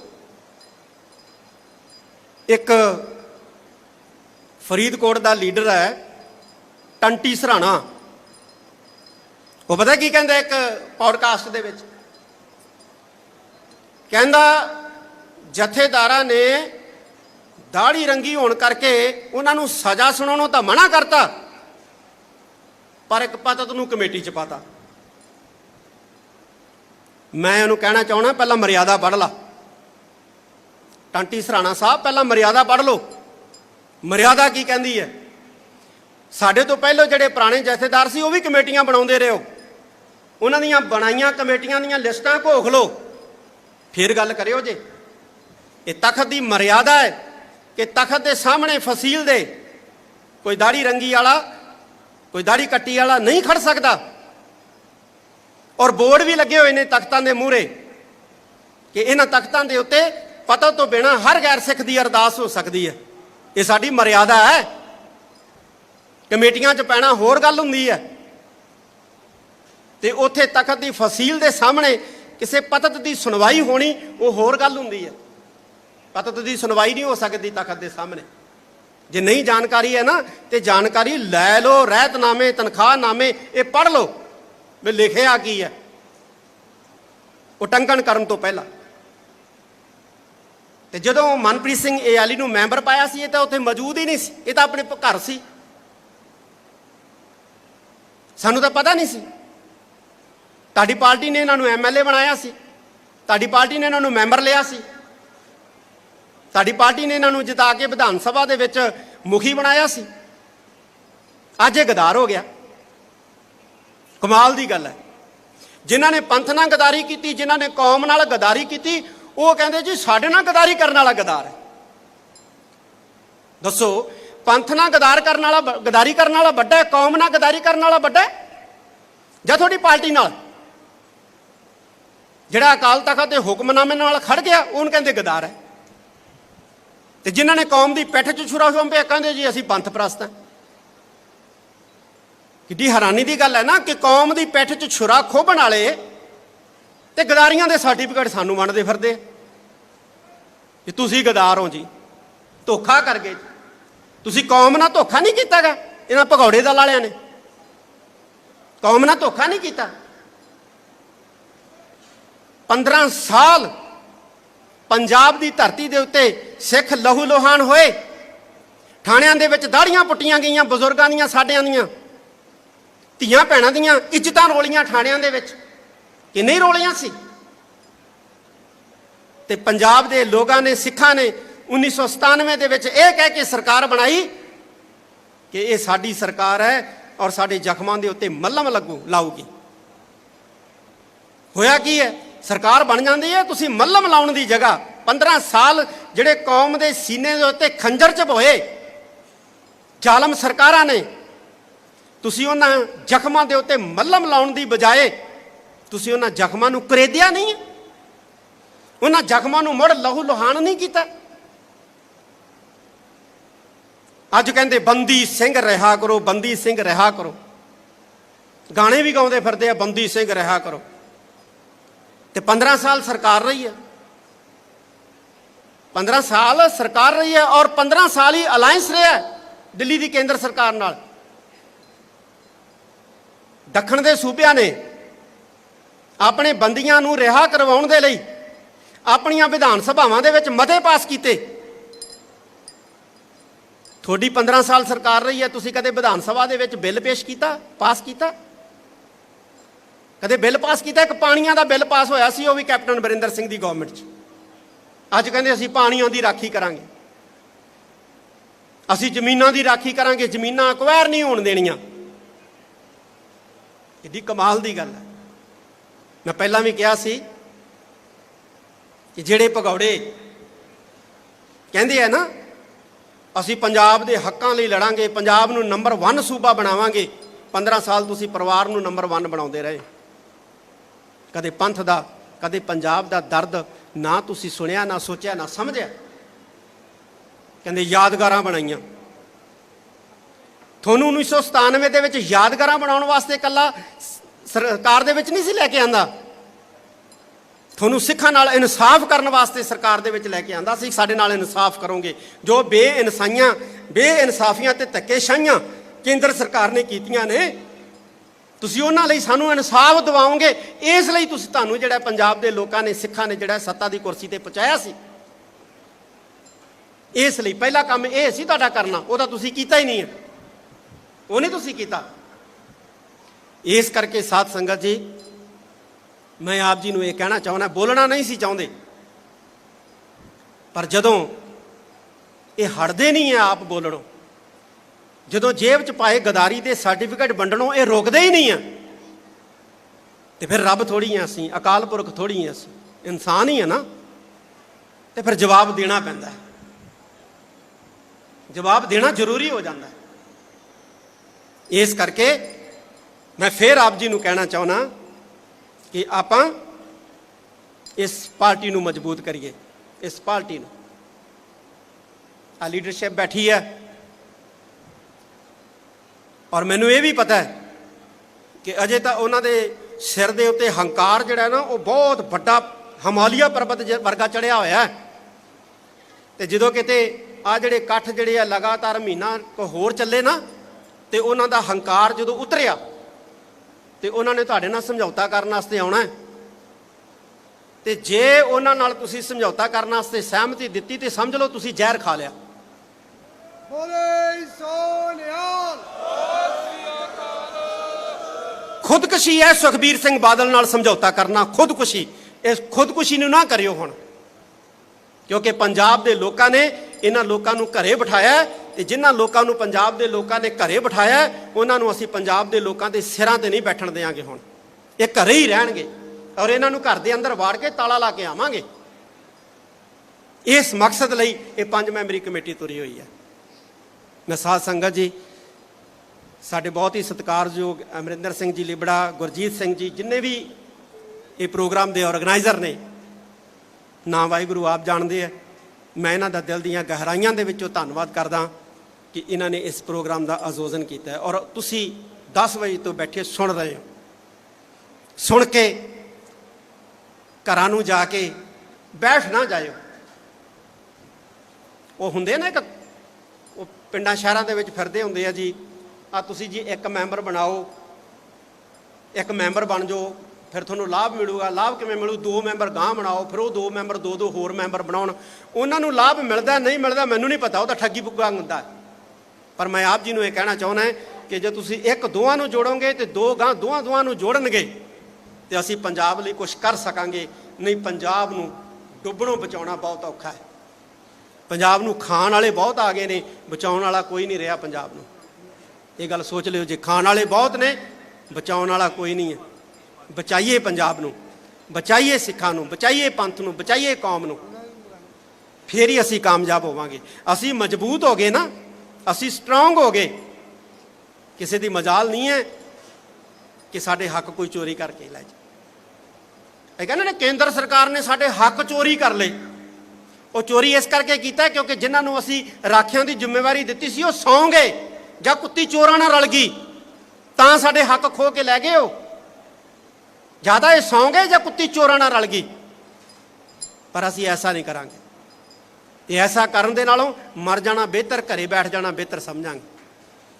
ਇੱਕ ਫਰੀਦਕੋਟ ਦਾ ਲੀਡਰ ਹੈ, ਟੰਟੀ ਸਰਾਣਾ। ਉਹ ਪਤਾ ਕੀ ਕਹਿੰਦਾ ਇੱਕ ਪੌਡਕਾਸਟ ਦੇ ਵਿੱਚ? ਕਹਿੰਦਾ, ਜਥੇਦਾਰਾਂ ਨੇ ਦਾੜੀ ਰੰਗੀ ਹੋਣ ਕਰਕੇ ਉਹਨਾਂ ਨੂੰ ਸਜ਼ਾ ਸੁਣਾਉਣੋਂ ਤਾਂ ਮਨਾ ਕਰਤਾ, ਪਰ ਇੱਕ ਪਤਤ ਨੂੰ ਕਮੇਟੀ ਚ ਪਾਤਾ। ਮੈਂ ਉਹਨੂੰ ਕਹਿਣਾ ਚਾਹਣਾ ਪਹਿਲਾਂ ਮਰਿਆਦਾ ਪੜ੍ਹ ਲਾ। ਟਾਂਟੀ ਸਰਾਣਾ ਸਾਹਿਬ, ਪਹਿਲਾਂ ਮਰਿਆਦਾ ਪੜ੍ਹ ਲਓ। ਮਰਿਆਦਾ ਕੀ ਕਹਿੰਦੀ ਹੈ? ਸਾਡੇ ਤੋਂ ਪਹਿਲਾਂ ਜਿਹੜੇ ਪੁਰਾਣੇ ਜਥੇਦਾਰ ਸੀ, ਉਹ ਵੀ ਕਮੇਟੀਆਂ ਬਣਾਉਂਦੇ ਰਹੇ ਹੋ। ਉਹਨਾਂ ਦੀਆਂ ਬਣਾਈਆਂ ਕਮੇਟੀਆਂ ਦੀਆਂ ਲਿਸਟਾਂ ਘੋਖ ਲਓ। ਫਿਰ ਗੱਲ ਕਰਿਓ ਜੇ। ਇਹ ਤਖਤ ਦੀ ਮਰਿਆਦਾ ਹੈ ਕਿ ਤਖਤ ਦੇ ਸਾਹਮਣੇ ਫਸੀਲ ਦੇ ਕੋਈ ਦਾੜੀ ਰੰਗੀ ਵਾਲਾ, ਕੋਈ ਦਾੜੀ ਕੱਟੀ ਵਾਲਾ ਨਹੀਂ ਖੜ ਸਕਦਾ। ਔਰ ਬੋਰਡ ਵੀ ਲੱਗੇ ਹੋਏ ਨੇ ਤਖਤਾਂ ਦੇ ਮੂਹਰੇ ਕਿ ਇਹਨਾਂ ਤਖਤਾਂ ਦੇ ਉੱਤੇ ਪਤਾ ਤੋਂ ਬਿਨਾ ਹਰ ਗੈਰ ਸਿੱਖ ਦੀ ਅਰਦਾਸ ਹੋ ਸਕਦੀ ਹੈ। ਇਹ ਸਾਡੀ ਮਰਿਆਦਾ ਹੈ। ਕਮੇਟੀਆਂ 'ਚ ਪੈਣਾ ਹੋਰ ਗੱਲ ਹੁੰਦੀ ਹੈ। ਤੇ ਉੱਥੇ ਤਖਤ ਦੀ ਫਸੀਲ ਦੇ ਸਾਹਮਣੇ ਕਿਸੇ ਪਤਤ ਦੀ ਸੁਣਵਾਈ ਹੋਣੀ, ਉਹ ਹੋਰ ਗੱਲ ਹੁੰਦੀ ਹੈ। ਪਤਤ ਦੀ ਸੁਣਵਾਈ ਨਹੀਂ ਹੋ ਸਕਦੀ ਤਖਤ ਦੇ ਸਾਹਮਣੇ। ਜੇ ਨਹੀਂ ਜਾਣਕਾਰੀ ਹੈ ਨਾ, ਤੇ ਜਾਣਕਾਰੀ ਲੈ ਲਓ, ਰਹਿਤਨਾਮੇ ਤਨਖਾਹ ਤਨਖਾਹਨਾਮੇ, ਇਹ ਪੜ੍ਹ ਲਓ। ਵੀ ਲਿਖਿਆ ਕੀ ਹੈ? ਉਟੰਕਣ ਕਰਨ ਤੋਂ ਪਹਿਲਾਂ। ਤੇ ਜਦੋਂ ਮਨਪ੍ਰੀਤ ਸਿੰਘ ਏਆਲੀ ਨੂੰ ਮੈਂਬਰ ਪਾਇਆ ਸੀ, ਇਹ ਤਾਂ ਉੱਥੇ ਮੌਜੂਦ ਹੀ ਨਹੀਂ ਸੀ। ਇਹ ਤਾਂ ਆਪਣੇ ਘਰ ਸੀ। ਸਾਨੂੰ ਤਾਂ ਪਤਾ ਨਹੀਂ ਸੀ। ਤੁਹਾਡੀ ਪਾਰਟੀ ਨੇ ਇਹਨਾਂ ਨੂੰ ਐਮਐਲਏ ਬਣਾਇਆ ਸੀ। ਤੁਹਾਡੀ ਪਾਰਟੀ ਨੇ ਇਹਨਾਂ ਨੂੰ ਮੈਂਬਰ ਲਿਆ ਸੀ। ਤੁਹਾਡੀ ਪਾਰਟੀ ਨੇ ਇਹਨਾਂ ਨੂੰ ਜਿਤਾ ਕੇ ਵਿਧਾਨ ਸਭਾ ਦੇ ਵਿੱਚ ਮੁਖੀ ਬਣਾਇਆ ਸੀ। ਅੱਜ ਇਹ ਗਦਾਰ ਹੋ ਗਿਆ। ਕਮਾਲ ਦੀ ਗੱਲ ਹੈ। ਜਿਨ੍ਹਾਂ ਨੇ ਪੰਥ ਨਾਲ ਗਦਾਰੀ ਕੀਤੀ, ਜਿਨ੍ਹਾਂ ਨੇ ਕੌਮ ਨਾਲ ਗਦਾਰੀ ਕੀਤੀ, ਉਹ ਕਹਿੰਦੇ ਜੀ ਸਾਡੇ ਨਾਲ ਗਦਾਰੀ ਕਰਨ ਵਾਲਾ ਗਦਾਰ ਹੈ। ਦੱਸੋ, ਪੰਥ ਨਾਲ ਗਦਾਰ ਕਰਨ ਵਾਲਾ ਗਦਾਰੀ ਕਰਨ ਵਾਲਾ ਵੱਡਾ ਹੈ, ਕੌਮ ਨਾਲ ਗਦਾਰੀ ਕਰਨ ਵਾਲਾ ਵੱਡਾ ਹੈ? ਜਾਂ ਤੁਹਾਡੀ ਪਾਰਟੀ ਨਾਲ? ਜਿਹੜਾ ਅਕਾਲ ਤਖਤ ਦੇ ਹੁਕਮਨਾਮੇ ਨਾਲ ਖੜ ਗਿਆ, ਉਹਨੂੰ ਕਹਿੰਦੇ ਗਦਾਰ ਹੈ। ਤੇ ਜਿਨ੍ਹਾਂ ਨੇ ਕੌਮ ਦੀ ਪਿੱਠ 'ਚ ਛੁਰਾ ਛੋਂਪਿਆ ਕਹਿੰਦੇ ਜੀ ਅਸੀਂ ਪੰਥ ਪ੍ਰਸਤ ਹਾਂ। ਕਿੱਡੀ ਹੈਰਾਨੀ ਦੀ ਗੱਲ ਹੈ ਨਾ ਕਿ ਕੌਮ ਦੀ ਪਿੱਠ 'ਚ ਛੁਰਾ ਖੋਭਣ ਵਾਲੇ ਤੇ ਗਦਾਰੀਆਂ ਦੇ ਸਰਟੀਫਿਕੇਟ ਸਾਨੂੰ ਵੰਡਦੇ ਫਿਰਦੇ ਕਿ ਤੁਸੀਂ ਗਦਾਰ ਹੋ ਜੀ, ਧੋਖਾ ਕਰ ਗਏ ਤੁਸੀਂ ਕੌਮ ਨਾਲ ਧੋਖਾ ਨਹੀਂ ਕੀਤਾਗਾ ਇਹਨਾਂ ਭਗੌੜੇ ਦਲ ਵਾਲਿਆਂ ਨੇ। ਕੌਮ ਨਾਲ ਧੋਖਾ ਨਹੀਂ ਕੀਤਾ। 15 ਸਾਲ ਪੰਜਾਬ ਦੀ ਧਰਤੀ ਦੇ ਉੱਤੇ ਸਿੱਖ ਲਹੂ ਲੋਹਾਨ ਹੋਏ, ਥਾਣਿਆਂ ਦੇ ਵਿੱਚ ਦਾੜੀਆਂ ਪੁੱਟੀਆਂ ਗਈਆਂ ਬਜ਼ੁਰਗਾਂ ਦੀਆਂ, ਸਾਡਿਆਂ ਦੀਆਂ। ਧੀਆਂ ਭੈਣਾਂ ਦੀਆਂ ਇੱਜ਼ਤਾਂ ਰੋਲੀਆਂ ਥਾਣਿਆਂ ਦੇ ਵਿੱਚ। ਕਿ ਨਹੀਂ ਰੋਲੀਆਂ ਸੀ। ਤੇ ਪੰਜਾਬ ਦੇ ਲੋਕਾਂ ਨੇ, ਸਿੱਖਾਂ ਨੇ 1997 ਦੇ ਵਿੱਚ ਇਹ ਕਹਿ ਕੇ ਸਰਕਾਰ ਬਣਾਈ ਕਿ ਇਹ ਸਾਡੀ ਸਰਕਾਰ ਹੈ ਔਰ ਸਾਡੇ ਜ਼ਖਮਾਂ ਦੇ ਉੱਤੇ ਮੱਲਮ ਲੱਗੂ, ਲਾਊਗੀ। ਹੋਇਆ ਕੀ ਹੈ? ਸਰਕਾਰ ਬਣ ਜਾਂਦੀ ਹੈ, ਤੁਸੀਂ ਮੱਲਮ ਲਾਉਣ ਦੀ ਜਗ੍ਹਾ 15 ਸਾਲ ਜਿਹੜੇ ਕੌਮ ਦੇ ਸੀਨੇ ਦੇ ਉੱਤੇ ਖੰਜਰ ਚ ਚਬੋਏ ਜ਼ਾਲਮ ਸਰਕਾਰਾਂ ਨੇ ਤੁਸੀਂ ਉਹਨਾਂ ਜ਼ਖਮਾਂ ਦੇ ਉੱਤੇ ਮੱਲਮ ਲਾਉਣ ਦੀ ਬਜਾਏ ਤੁਸੀਂ ਉਹਨਾਂ ਜ਼ਖਮਾਂ ਨੂੰ ਕਰੇਦਿਆ ਨਹੀਂ। ਉਹਨਾਂ ਜ਼ਖਮਾਂ ਨੂੰ ਮੁੜ ਲਹੂ ਲੋਹਾਨ ਨਹੀਂ ਕੀਤਾ। ਅੱਜ ਕਹਿੰਦੇ, ਬੰਦੀ ਸਿੰਘ ਰਿਹਾ ਕਰੋ, ਬੰਦੀ ਸਿੰਘ ਰਿਹਾ ਕਰੋ। ਗਾਣੇ ਵੀ ਗਾਉਂਦੇ ਫਿਰਦੇ ਆ, ਬੰਦੀ ਸਿੰਘ ਰਿਹਾ ਕਰੋ। ਤੇ 15 ਸਾਲ ਸਰਕਾਰ ਰਹੀ ਹੈ 15 ਸਾਲ ਸਰਕਾਰ ਰਹੀ ਹੈ ਔਰ 15 ਸਾਲ ਹੀ ਅਲਾਈਅੰਸ ਰਿਹਾ ਦਿੱਲੀ ਦੀ ਕੇਂਦਰ ਸਰਕਾਰ ਨਾਲ। ਦੱਖਣ ਦੇ ਸੂਬਿਆਂ ਨੇ ਆਪਣੇ ਬੰਦੀਆਂ ਨੂੰ ਰਿਹਾ ਕਰਵਾਉਣ ਦੇ ਲਈ ਆਪਣੀਆਂ ਵਿਧਾਨ ਸਭਾਵਾਂ ਦੇ ਵਿੱਚ ਮਤੇ ਪਾਸ ਕੀਤੇ। ਤੁਹਾਡੀ 15 ਸਾਲ ਸਰਕਾਰ ਰਹੀ ਹੈ, ਤੁਸੀਂ ਕਦੇ ਵਿਧਾਨ ਸਭਾ ਦੇ ਵਿੱਚ ਬਿੱਲ ਪੇਸ਼ ਕੀਤਾ, ਪਾਸ ਕੀਤਾ? ਕਦੇ ਬਿੱਲ ਪਾਸ ਕੀਤਾ? ਇੱਕ ਪਾਣੀਆਂ ਦਾ ਬਿੱਲ ਪਾਸ ਹੋਇਆ ਸੀ, ਉਹ ਵੀ ਕੈਪਟਨ ਬਰਿੰਦਰ ਸਿੰਘ ਦੀ ਗਵਰਨਮੈਂਟ 'ਚ। ਅੱਜ ਕਹਿੰਦੇ ਅਸੀਂ ਪਾਣੀਆਂ ਦੀ ਰਾਖੀ ਕਰਾਂਗੇ। ਅਸੀਂ ਜ਼ਮੀਨਾਂ ਦੀ ਰਾਖੀ ਕਰਾਂਗੇ, ਜ਼ਮੀਨਾਂ ਅਕਵਾਇਰ ਨਹੀਂ ਹੋਣ ਦੇਣੀਆਂ। ਕਿੱਡੀ ਕਮਾਲ ਦੀ ਗੱਲ ਹੈ। ਮੈਂ ਪਹਿਲਾਂ ਵੀ ਕਿਹਾ ਸੀ ਕਿ ਜਿਹੜੇ ਭਗੌੜੇ ਕਹਿੰਦੇ ਆ ਨਾ, ਅਸੀਂ ਪੰਜਾਬ ਦੇ ਹੱਕਾਂ ਲਈ ਲੜਾਂਗੇ, ਪੰਜਾਬ ਨੂੰ ਨੰਬਰ 1 ਸੂਬਾ ਬਣਾਵਾਂਗੇ 15 ਸਾਲ ਤੁਸੀਂ ਪਰਿਵਾਰ ਨੂੰ ਨੰਬਰ 1 ਬਣਾਉਂਦੇ ਰਹੇ। ਕਦੇ ਪੰਥ ਦਾ, ਕਦੇ ਪੰਜਾਬ ਦਾ ਦਰਦ ਨਾ ਤੁਸੀਂ ਸੁਣਿਆ, ਨਾ ਸੋਚਿਆ, ਨਾ ਸਮਝਿਆ। ਕਹਿੰਦੇ ਯਾਦਗਾਰਾਂ ਬਣਾਈਆਂ। ਤੁਹਾਨੂੰ 1997 ਦੇ ਵਿੱਚ ਯਾਦਗਾਰਾਂ ਬਣਾਉਣ ਵਾਸਤੇ ਇਕੱਲਾ ਸਰਕਾਰ ਦੇ ਵਿੱਚ ਨਹੀਂ ਸੀ ਲੈ ਕੇ ਆਂਦਾ? ਤੁਹਾਨੂੰ ਸਿੱਖਾਂ ਨਾਲ ਇਨਸਾਫ ਕਰਨ ਵਾਸਤੇ ਸਰਕਾਰ ਦੇ ਵਿੱਚ ਲੈ ਕੇ ਆਂਦਾ ਸੀ, ਸਾਡੇ ਨਾਲ ਇਨਸਾਫ ਕਰੋਗੇ। ਜੋ ਬੇਇਨਸਾਈਆਂ, ਬੇਇਨਸਾਫੀਆਂ ਤੇ ਧੱਕੇਸ਼ਾਹੀਆਂ ਕੇਂਦਰ ਸਰਕਾਰ ਨੇ ਕੀਤੀਆਂ ਨੇ, ਤੁਸੀਂ ਉਹਨਾਂ ਲਈ ਸਾਨੂੰ ਇਨਸਾਫ ਦਿਵਾਓਗੇ। ਇਸ ਲਈ ਤੁਸੀਂ ਤੁਹਾਨੂੰ ਜਿਹੜਾ ਪੰਜਾਬ ਦੇ ਲੋਕਾਂ ਨੇ, ਸਿੱਖਾਂ ਨੇ ਜਿਹੜਾ ਸੱਤਾ ਦੀ ਕੁਰਸੀ ਤੇ ਪਹੁੰਚਾਇਆ ਸੀ, ਇਸ ਲਈ ਪਹਿਲਾ ਕੰਮ ਇਹ ਸੀ ਤੁਹਾਡਾ ਕਰਨਾ ਉਹ ਤਾਂ ਤੁਸੀਂ ਕੀਤਾ ਹੀ ਨਹੀਂ ਹੈ। ਉਹ ਨਹੀਂ ਤੁਸੀਂ ਕੀਤਾ। ਇਸ ਕਰਕੇ ਸਾਧ ਸੰਗਤ ਜੀ, ਮੈਂ ਆਪ ਜੀ ਨੂੰ ਇਹ ਕਹਿਣਾ ਚਾਹੁੰਦਾ, ਬੋਲਣਾ ਨਹੀਂ ਸੀ ਚਾਹੁੰਦੇ। ਪਰ ਜਦੋਂ ਇਹ ਹਟਦੇ ਨਹੀਂ ਆ ਆਪ ਬੋਲਣੋਂ, ਜਦੋਂ ਜੇਬ 'ਚ ਪਾਏ ਗਦਾਰੀ ਦੇ ਸਰਟੀਫਿਕੇਟ ਵੰਡਣੋਂ, ਇਹ ਰੁਕਦੇ ਹੀ ਨਹੀਂ ਆ। ਤੇ ਫਿਰ ਰੱਬ ਥੋੜੀ ਆ ਅਸੀਂ ਅਕਾਲ ਪੁਰਖ ਥੋੜੀ ਆ ਅਸੀਂ ਇਨਸਾਨ ਹੀ ਆ ਨਾ। ਤੇ ਫਿਰ ਜਵਾਬ ਦੇਣਾ ਪੈਂਦਾ। ਜਵਾਬ ਦੇਣਾ ਜ਼ਰੂਰੀ ਹੋ ਜਾਂਦਾ। ਇਸ ਕਰਕੇ ਮੈਂ ਫਿਰ ਆਪ ਜੀ ਨੂੰ ਕਹਿਣਾ ਚਾਹੁੰਦਾ ਕਿ ਆਪਾਂ ਇਸ ਪਾਰਟੀ ਨੂੰ ਮਜ਼ਬੂਤ ਕਰੀਏ, ਇਸ ਪਾਰਟੀ ਨੂੰ। ਆ ਲੀਡਰਸ਼ਿਪ ਬੈਠੀ ਹੈ। ਔਰ ਮੈਨੂੰ ਇਹ ਵੀ ਪਤਾ ਹੈ ਕਿ ਅਜੇ ਤਾਂ ਉਹਨਾਂ ਦੇ ਸਿਰ ਦੇ ਉੱਤੇ ਹੰਕਾਰ ਜਿਹੜਾ ਨਾ, ਉਹ ਬਹੁਤ ਵੱਡਾ ਹਿਮਾਲਿਆ ਪਰਬਤ ਵਰਗਾ ਚੜਿਆ ਹੋਇਆ ਹੈ। ਤੇ ਜਦੋਂ ਕਿਤੇ ਆ ਜਿਹੜੇ ਇਕੱਠ ਜਿਹੜੇ ਆ ਲਗਾਤਾਰ ਮਹੀਨਾ ਕੋ ਹੋਰ ਚੱਲੇ ਨਾ ਤੇ ਉਹਨਾਂ ਦਾ ਹੰਕਾਰ ਜਦੋਂ ਉਤਰਿਆ ਤੇ ਉਹਨਾਂ ਨੇ ਤੁਹਾਡੇ ਨਾਲ ਸਮਝੌਤਾ ਕਰਨ ਵਾਸਤੇ ਆਉਣਾ ਹੈ। ਤੇ ਜੇ ਉਹਨਾਂ ਨਾਲ ਤੁਸੀਂ ਸਮਝੌਤਾ ਕਰਨ ਵਾਸਤੇ ਸਹਿਮਤੀ ਦਿੱਤੀ ਤੇ ਸਮਝ ਲਓ ਤੁਸੀਂ ਜ਼ਹਿਰ ਖਾ ਲਿਆ। ਬੋਲੇ ਸੋਨਿਆਲ ਖੁਦਕੁਸ਼ੀ ਹੈ ਸੁਖਬੀਰ ਸਿੰਘ ਬਾਦਲ ਨਾਲ ਸਮਝੌਤਾ ਕਰਨਾ ਖੁਦਕੁਸ਼ੀ। ਇਸ ਖੁਦਕੁਸ਼ੀ ਨੂੰ ਨਾ ਕਰਿਓ ਹੁਣ। ਕਿਉਂਕਿ ਪੰਜਾਬ ਦੇ ਲੋਕਾਂ ਨੇ ਇਹਨਾਂ ਲੋਕਾਂ ਨੂੰ ਘਰੇ ਬਿਠਾਇਆ ਤੇ ਜਿਨ੍ਹਾਂ ਲੋਕਾਂ ਨੂੰ ਪੰਜਾਬ ਦੇ ਲੋਕਾਂ ਨੇ ਘਰੇ ਬਿਠਾਇਆ ਉਹਨਾਂ ਨੂੰ ਅਸੀਂ ਪੰਜਾਬ ਦੇ ਲੋਕਾਂ ਦੇ ਸਿਰਾਂ ਤੇ ਨਹੀਂ ਬੈਠਣ ਦੇਵਾਂਗੇ ਹੁਣ। ਇਹ ਘਰੇ ਹੀ ਰਹਿਣਗੇ ਔਰ ਇਹਨਾਂ ਨੂੰ ਘਰ ਦੇ ਅੰਦਰ ਵਾੜ ਕੇ ਤਾਲਾ ਲਾ ਕੇ ਆਵਾਂਗੇ। ਇਸ ਮਕਸਦ ਲਈ ਇਹ ਪੰਜ ਮੈਂਬਰੀ ਕਮੇਟੀ ਤੁਰੀ ਹੋਈ ਹੈ। ਮੈਂ ਸਾਧ ਸੰਗਤ ਜੀ, ਸਾਡੇ ਬਹੁਤ ਹੀ ਸਤਿਕਾਰਯੋਗ ਅਮਰਿੰਦਰ ਸਿੰਘ ਜੀ ਲਿਬੜਾ, ਗੁਰਜੀਤ ਸਿੰਘ ਜੀ, ਜਿੰਨੇ ਵੀ ਇਹ ਪ੍ਰੋਗਰਾਮ ਦੇ ਆਰਗੇਨਾਈਜ਼ਰ ਨੇ, ਨਾ ਵਾਹਿਗੁਰੂ ਆਪ ਜਾਣਦੇ ਆ। ਮੈਂ ਇਹਨਾਂ ਦਾ ਦਿਲ ਦੀਆਂ ਗਹਿਰਾਈਆਂ ਦੇ ਵਿੱਚੋਂ ਧੰਨਵਾਦ ਕਰਦਾ। ਕਿ ਇਹਨਾਂ ਨੇ ਇਸ ਪ੍ਰੋਗਰਾਮ ਦਾ ਆਯੋਜਨ ਕੀਤਾ ਹੈ। ਔਰ ਤੁਸੀਂ 10 ਵਜੇ ਤੋਂ ਬੈਠੇ ਸੁਣ ਰਹੇ ਹੋ। ਸੁਣ ਕੇ ਘਰਾਂ ਨੂੰ ਜਾ ਕੇ ਬੈਠ ਨਾ ਜਾਇਓ। ਉਹ ਹੁੰਦੇ ਨੇ ਇੱਕ, ਉਹ ਪਿੰਡਾਂ ਸ਼ਹਿਰਾਂ ਦੇ ਵਿੱਚ ਫਿਰਦੇ ਹੁੰਦੇ ਆ ਜੀ ਆ ਤੁਸੀਂ ਜੀ ਇੱਕ ਮੈਂਬਰ ਬਣਾਓ, ਇੱਕ ਮੈਂਬਰ ਬਣ ਜਾਓ, ਫਿਰ ਤੁਹਾਨੂੰ ਲਾਭ ਮਿਲੂਗਾ। ਲਾਭ ਕਿਵੇਂ ਮਿਲੂ? ਦੋ ਮੈਂਬਰ ਗਾਂ ਬਣਾਓ, ਫਿਰ ਉਹ ਦੋ ਮੈਂਬਰ, ਦੋ ਦੋ ਹੋਰ ਮੈਂਬਰ ਬਣਾਉਣ। ਉਹਨਾਂ ਨੂੰ ਲਾਭ ਮਿਲਦਾ, ਨਹੀਂ ਮਿਲਦਾ, ਮੈਨੂੰ ਨਹੀਂ ਪਤਾ। ਉਹ ਤਾਂ ਠੱਗੀ ਬੁੱਗਾ ਹੁੰਦਾ। ਪਰ ਮੈਂ ਆਪ ਜੀ ਨੂੰ ਇਹ ਕਹਿਣਾ ਚਾਹੁੰਦਾ ਹਾਂ ਕਿ ਜੇ ਤੁਸੀਂ ਇੱਕ ਦੋਵਾਂ ਨੂੰ ਜੋੜੋਗੇ ਤੇ ਦੋ ਗਾਂ ਦੋਵਾਂ ਦੋਵਾਂ ਨੂੰ ਜੋੜਨਗੇ, ਤੇ ਅਸੀਂ ਪੰਜਾਬ ਲਈ ਕੁਝ ਕਰ ਸਕਾਂਗੇ। ਨਹੀਂ, ਪੰਜਾਬ ਨੂੰ ਡੁੱਬਣੋਂ ਬਚਾਉਣਾ ਬਹੁਤ ਔਖਾ ਹੈ। ਪੰਜਾਬ ਨੂੰ ਖਾਣ ਵਾਲੇ ਬਹੁਤ ਆ ਗਏ ਨੇ, ਬਚਾਉਣ ਵਾਲਾ ਕੋਈ ਨਹੀਂ ਰਿਹਾ ਪੰਜਾਬ ਨੂੰ। ਇਹ ਗੱਲ ਸੋਚ ਲਿਓ, ਜੇ ਖਾਣ ਵਾਲੇ ਬਹੁਤ ਨੇ, ਬਚਾਉਣ ਵਾਲਾ ਕੋਈ ਨਹੀਂ ਹੈ। ਬਚਾਈਏ ਪੰਜਾਬ ਨੂੰ, ਬਚਾਈਏ ਸਿੱਖਾਂ ਨੂੰ, ਬਚਾਈਏ ਪੰਥ ਨੂੰ, ਬਚਾਈਏ ਕੌਮ ਨੂੰ, ਫੇਰ ਹੀ ਅਸੀਂ ਕਾਮਯਾਬ ਹੋਵਾਂਗੇ। ਅਸੀਂ ਮਜ਼ਬੂਤ ਹੋ ਗਏ ਨਾ ਅਸੀਂ ਸਟਰੋਂਗ ਹੋ ਗਏ। ਕਿਸੇ ਦੀ ਮਜਾਲ ਨਹੀਂ ਹੈ ਕਿ ਸਾਡੇ ਹੱਕ ਕੋਈ ਚੋਰੀ ਕਰਕੇ ਲੈ ਜਾ ਇਹ ਕਹਿੰਦੇ ਨੇ ਕੇਂਦਰ ਸਰਕਾਰ ਨੇ ਸਾਡੇ ਹੱਕ ਚੋਰੀ ਕਰ ਲਏ। ਉਹ ਚੋਰੀ ਇਸ ਕਰਕੇ ਕੀਤਾ ਕਿਉਂਕਿ ਜਿਨ੍ਹਾਂ ਨੂੰ ਅਸੀਂ ਰਾਖਿਆਂ ਦੀ ਜ਼ਿੰਮੇਵਾਰੀ ਦਿੱਤੀ ਸੀ, ਉਹ ਸੌਂ ਗਏ ਜਾਂ ਕੁੱਤੀ ਚੋਰਾਂ ਨਾਲ ਰਲ ਗਈ। ਤਾਂ ਸਾਡੇ ਹੱਕ ਖੋ ਕੇ ਲੈ ਗਏ ਉਹ। ਜ਼ਿਆਦਾ ਇਹ ਸੌਂ ਗਏ ਜਾਂ ਕੁੱਤੀ ਚੋਰਾਂ ਨਾਲ ਰਲ ਗਈ? ਪਰ ਅਸੀਂ ਐਸਾ ਨਹੀਂ ਕਰਾਂਗੇ। ਇਹ ਐਸਾ ਕਰਨ ਦੇ ਨਾਲੋਂ ਮਰ ਜਾਣਾ ਬਿਹਤਰ, ਘਰੇ ਬੈਠ ਜਾਣਾ ਬਿਹਤਰ ਸਮਝਾਂਗੇ।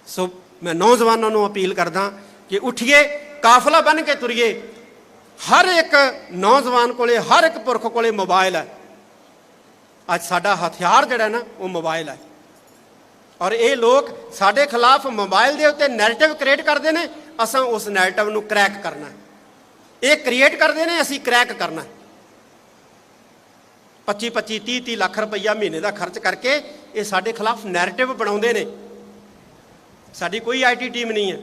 ਸੋ ਮੈਂ ਨੌਜਵਾਨਾਂ ਨੂੰ ਅਪੀਲ ਕਰਦਾ ਕਿ ਉਠੀਏ, ਕਾਫਲਾ ਬਣ ਕੇ ਤੁਰੀਏ। ਹਰ ਇੱਕ ਨੌਜਵਾਨ ਕੋਲੇ, ਹਰ ਇੱਕ ਪੁਰਖ ਕੋਲੇ ਮੋਬਾਈਲ ਹੈ। ਅੱਜ ਸਾਡਾ ਹਥਿਆਰ ਜਿਹੜਾ ਨਾ, ਉਹ ਮੋਬਾਈਲ ਹੈ। ਔਰ ਇਹ ਲੋਕ ਸਾਡੇ ਖਿਲਾਫ ਮੋਬਾਈਲ ਦੇ ਉੱਤੇ ਨੈਰੇਟਿਵ ਕ੍ਰੀਏਟ ਕਰਦੇ ਨੇ, ਅਸਾਂ ਉਸ ਨੈਰੇਟਿਵ ਨੂੰ ਕ੍ਰੈਕ ਕਰਨਾ ਇਹ ਕ੍ਰੀਏਟ ਕਰਦੇ ਨੇ, ਅਸੀਂ ਕ੍ਰੈਕ ਕਰਨਾ 25 25 30 30 ਲੱਖ ਰੁਪਈਆ ਮਹੀਨੇ ਦਾ ਖਰਚ ਕਰਕੇ ਇਹ ਸਾਡੇ ਖਿਲਾਫ ਨੈਰੇਟਿਵ ਬਣਾਉਂਦੇ ਨੇ। ਸਾਡੀ ਕੋਈ ਆਈਟੀ ਟੀਮ ਨਹੀਂ ਹੈ।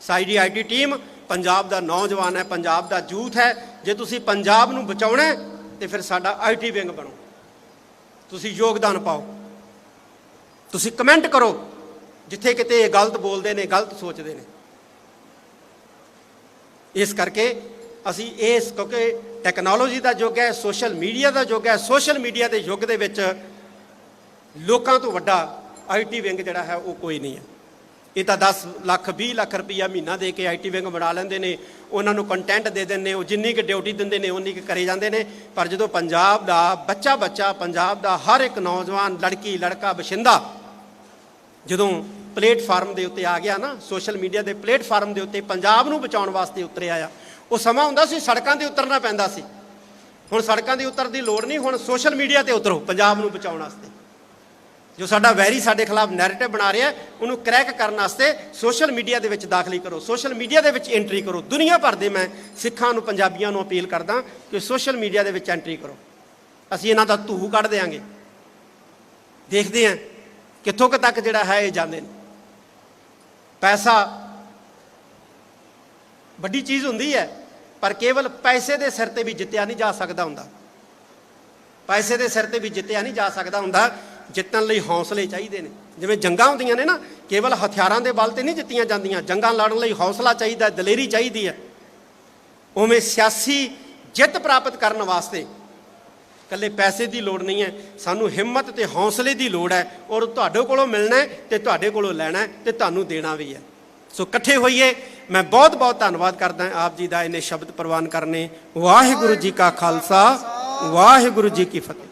ਸਾਡੀ ਆਈਟੀ ਟੀਮ ਪੰਜਾਬ ਦਾ ਨੌਜਵਾਨ ਹੈ ਪੰਜਾਬ ਦਾ ਯੂਥ ਹੈ। ਜੇ ਤੁਸੀਂ ਪੰਜਾਬ ਨੂੰ ਬਚਾਉਣਾ ਹੈ, ਤੇ ਫਿਰ ਸਾਡਾ ਆਈਟੀ ਵਿੰਗ ਬਣੋ। ਤੁਸੀਂ ਯੋਗਦਾਨ ਪਾਓ। ਤੁਸੀਂ ਕਮੈਂਟ ਕਰੋ। ਜਿੱਥੇ ਕਿਤੇ ਇਹ ਗਲਤ ਬੋਲਦੇ ਨੇ ਗਲਤ ਸੋਚਦੇ ਨੇ। ਇਸ ਕਰਕੇ ਅਸੀਂ ਇਸ ਕਿਉਂਕਿ ਟੈਕਨੋਲੋਜੀ ਦਾ ਯੁੱਗ ਹੈ ਸੋਸ਼ਲ ਮੀਡੀਆ ਦਾ ਯੁੱਗ ਹੈ। ਸੋਸ਼ਲ ਮੀਡੀਆ ਦੇ ਯੁੱਗ ਦੇ ਵਿੱਚ ਲੋਕਾਂ ਤੋਂ ਵੱਡਾ ਆਈਟੀ ਵਿੰਗ ਜਿਹੜਾ ਹੈ, ਉਹ ਕੋਈ ਨਹੀਂ ਹੈ। ਇਹ ਤਾਂ 10 ਲੱਖ 20 ਲੱਖ ਰੁਪਈਆ ਮਹੀਨਾ ਦੇ ਕੇ ਆਈਟੀ ਵਿੰਗ ਬਣਾ ਲੈਂਦੇ ਨੇ, ਉਹਨਾਂ ਨੂੰ ਕੰਟੈਂਟ ਦੇ ਦਿੰਦੇ ਨੇ, ਉਹ ਜਿੰਨੀ ਕਿ ਡਿਊਟੀ ਦਿੰਦੇ ਨੇ, ਉਨੀ ਕਿ ਕਰੇ ਜਾਂਦੇ ਨੇ। ਪਰ ਜਦੋਂ ਪੰਜਾਬ ਦਾ ਬੱਚਾ ਬੱਚਾ, ਪੰਜਾਬ ਦਾ ਹਰ ਇੱਕ ਨੌਜਵਾਨ, ਲੜਕੀ, ਲੜਕਾ, ਬਸ਼ਿੰਦਾ ਜਦੋਂ ਪਲੇਟਫਾਰਮ ਦੇ ਉੱਤੇ ਆ ਗਿਆ ਨਾ ਸੋਸ਼ਲ ਮੀਡੀਆ ਦੇ ਪਲੇਟਫਾਰਮ ਦੇ ਉੱਤੇ ਪੰਜਾਬ ਨੂੰ ਬਚਾਉਣ ਵਾਸਤੇ ਉਤਰਿਆ ਆ ਉਹ ਸਮਾਂ ਹੁੰਦਾ ਸੀ ਸੜਕਾਂ ਤੇ ਉਤਰਨਾ ਪੈਂਦਾ ਸੀ। ਹੁਣ ਸੜਕਾਂ 'ਤੇ ਉਤਰ ਦੀ ਲੋੜ ਨਹੀਂ, ਹੁਣ ਸੋਸ਼ਲ ਮੀਡੀਆ ਤੇ ਉਤਰੋ, ਪੰਜਾਬ ਨੂੰ ਬਚਾਉਣ ਵਾਸਤੇ। ਜੋ ਸਾਡਾ ਵੈਰੀ ਸਾਡੇ ਖਿਲਾਫ ਨੈਰੇਟਿਵ ਬਣਾ ਰਿਹਾ, ਉਹਨੂੰ ਕਰੈਕ ਕਰਨ ਵਾਸਤੇ ਸੋਸ਼ਲ ਮੀਡੀਆ ਦੇ ਵਿੱਚ ਦਾਖਲੀ ਕਰੋ। ਸੋਸ਼ਲ ਮੀਡੀਆ ਦੇ ਵਿੱਚ ਐਂਟਰੀ ਕਰੋ। ਦੁਨੀਆ ਭਰ ਦੇ ਮੈਂ ਸਿੱਖਾਂ ਨੂੰ, ਪੰਜਾਬੀਆਂ ਨੂੰ ਅਪੀਲ ਕਰਦਾ ਕਿ ਸੋਸ਼ਲ ਮੀਡੀਆ ਦੇ ਵਿੱਚ ਐਂਟਰੀ ਕਰੋ। ਅਸੀਂ ਇਹਨਾਂ ਦਾ ਧੂਹ ਕੱਢ ਦੇਾਂਗੇ ਦੇਖਦੇ ਹਾਂ ਕਿੱਥੋਂ ਕੁ ਤੱਕ ਜਿਹੜਾ ਹੈ, ਇਹ ਜਾਂਦੇ ਨੇ। ਪੈਸਾ, ਵੱਡੀ ਚੀਜ਼ ਹੁੰਦੀ ਹੈ। ਪਰ ਕੇਵਲ ਪੈਸੇ ਦੇ ਸਿਰ ਤੇ ਵੀ ਜਿੱਤਿਆ ਨਹੀਂ ਜਾ ਸਕਦਾ ਹੁੰਦਾ। ਪੈਸੇ ਦੇ ਸਿਰ ਤੇ ਵੀ ਜਿੱਤਿਆ ਨਹੀਂ ਜਾ ਸਕਦਾ ਹੁੰਦਾ। ਜਿੱਤਣ ਲਈ ਹੌਸਲੇ ਚਾਹੀਦੇ ਨੇ। ਜਿਵੇਂ ਜੰਗਾਂ ਹੁੰਦੀਆਂ ਨੇ ਨਾ, ਕੇਵਲ ਹਥਿਆਰਾਂ ਦੇ ਬਲ ਤੇ ਨਹੀਂ ਜਿੱਤੀਆਂ ਜਾਂਦੀਆਂ। ਜੰਗਾਂ ਲੜਨ ਲਈ ਹੌਸਲਾ ਚਾਹੀਦਾ, ਦਲੇਰੀ ਚਾਹੀਦੀ ਹੈ। ਉਵੇਂ ਸਿਆਸੀ ਜਿੱਤ ਪ੍ਰਾਪਤ ਕਰਨ ਵਾਸਤੇ ਕੱਲੇ ਪੈਸੇ ਦੀ ਲੋੜ ਨਹੀਂ ਹੈ। ਸਾਨੂੰ ਹਿੰਮਤ ਤੇ ਹੌਸਲੇ ਦੀ ਲੋੜ ਹੈ ਔਰ ਤੁਹਾਡੇ ਕੋਲੋਂ ਮਿਲਣਾ ਹੈ ਤੇ ਤੁਹਾਡੇ ਕੋਲੋਂ ਲੈਣਾ ਹੈ ਤੇ ਤੁਹਾਨੂੰ ਦੇਣਾ ਵੀ ਹੈ। ਸੋ ਇਕੱਠੇ ਹੋਈਏ, ਮੈਂ ਬਹੁਤ ਬਹੁਤ ਧੰਨਵਾਦ ਕਰਦਾ ਆਪ ਜੀ ਦਾ ਇਹਨੇ ਸ਼ਬਦ ਪ੍ਰਵਾਨ ਕਰਨੇ। ਵਾਹਿਗੁਰੂ ਜੀ ਕਾ ਖਾਲਸਾ, ਵਾਹਿਗੁਰੂ ਜੀ ਕੀ ਫਤਿਹ।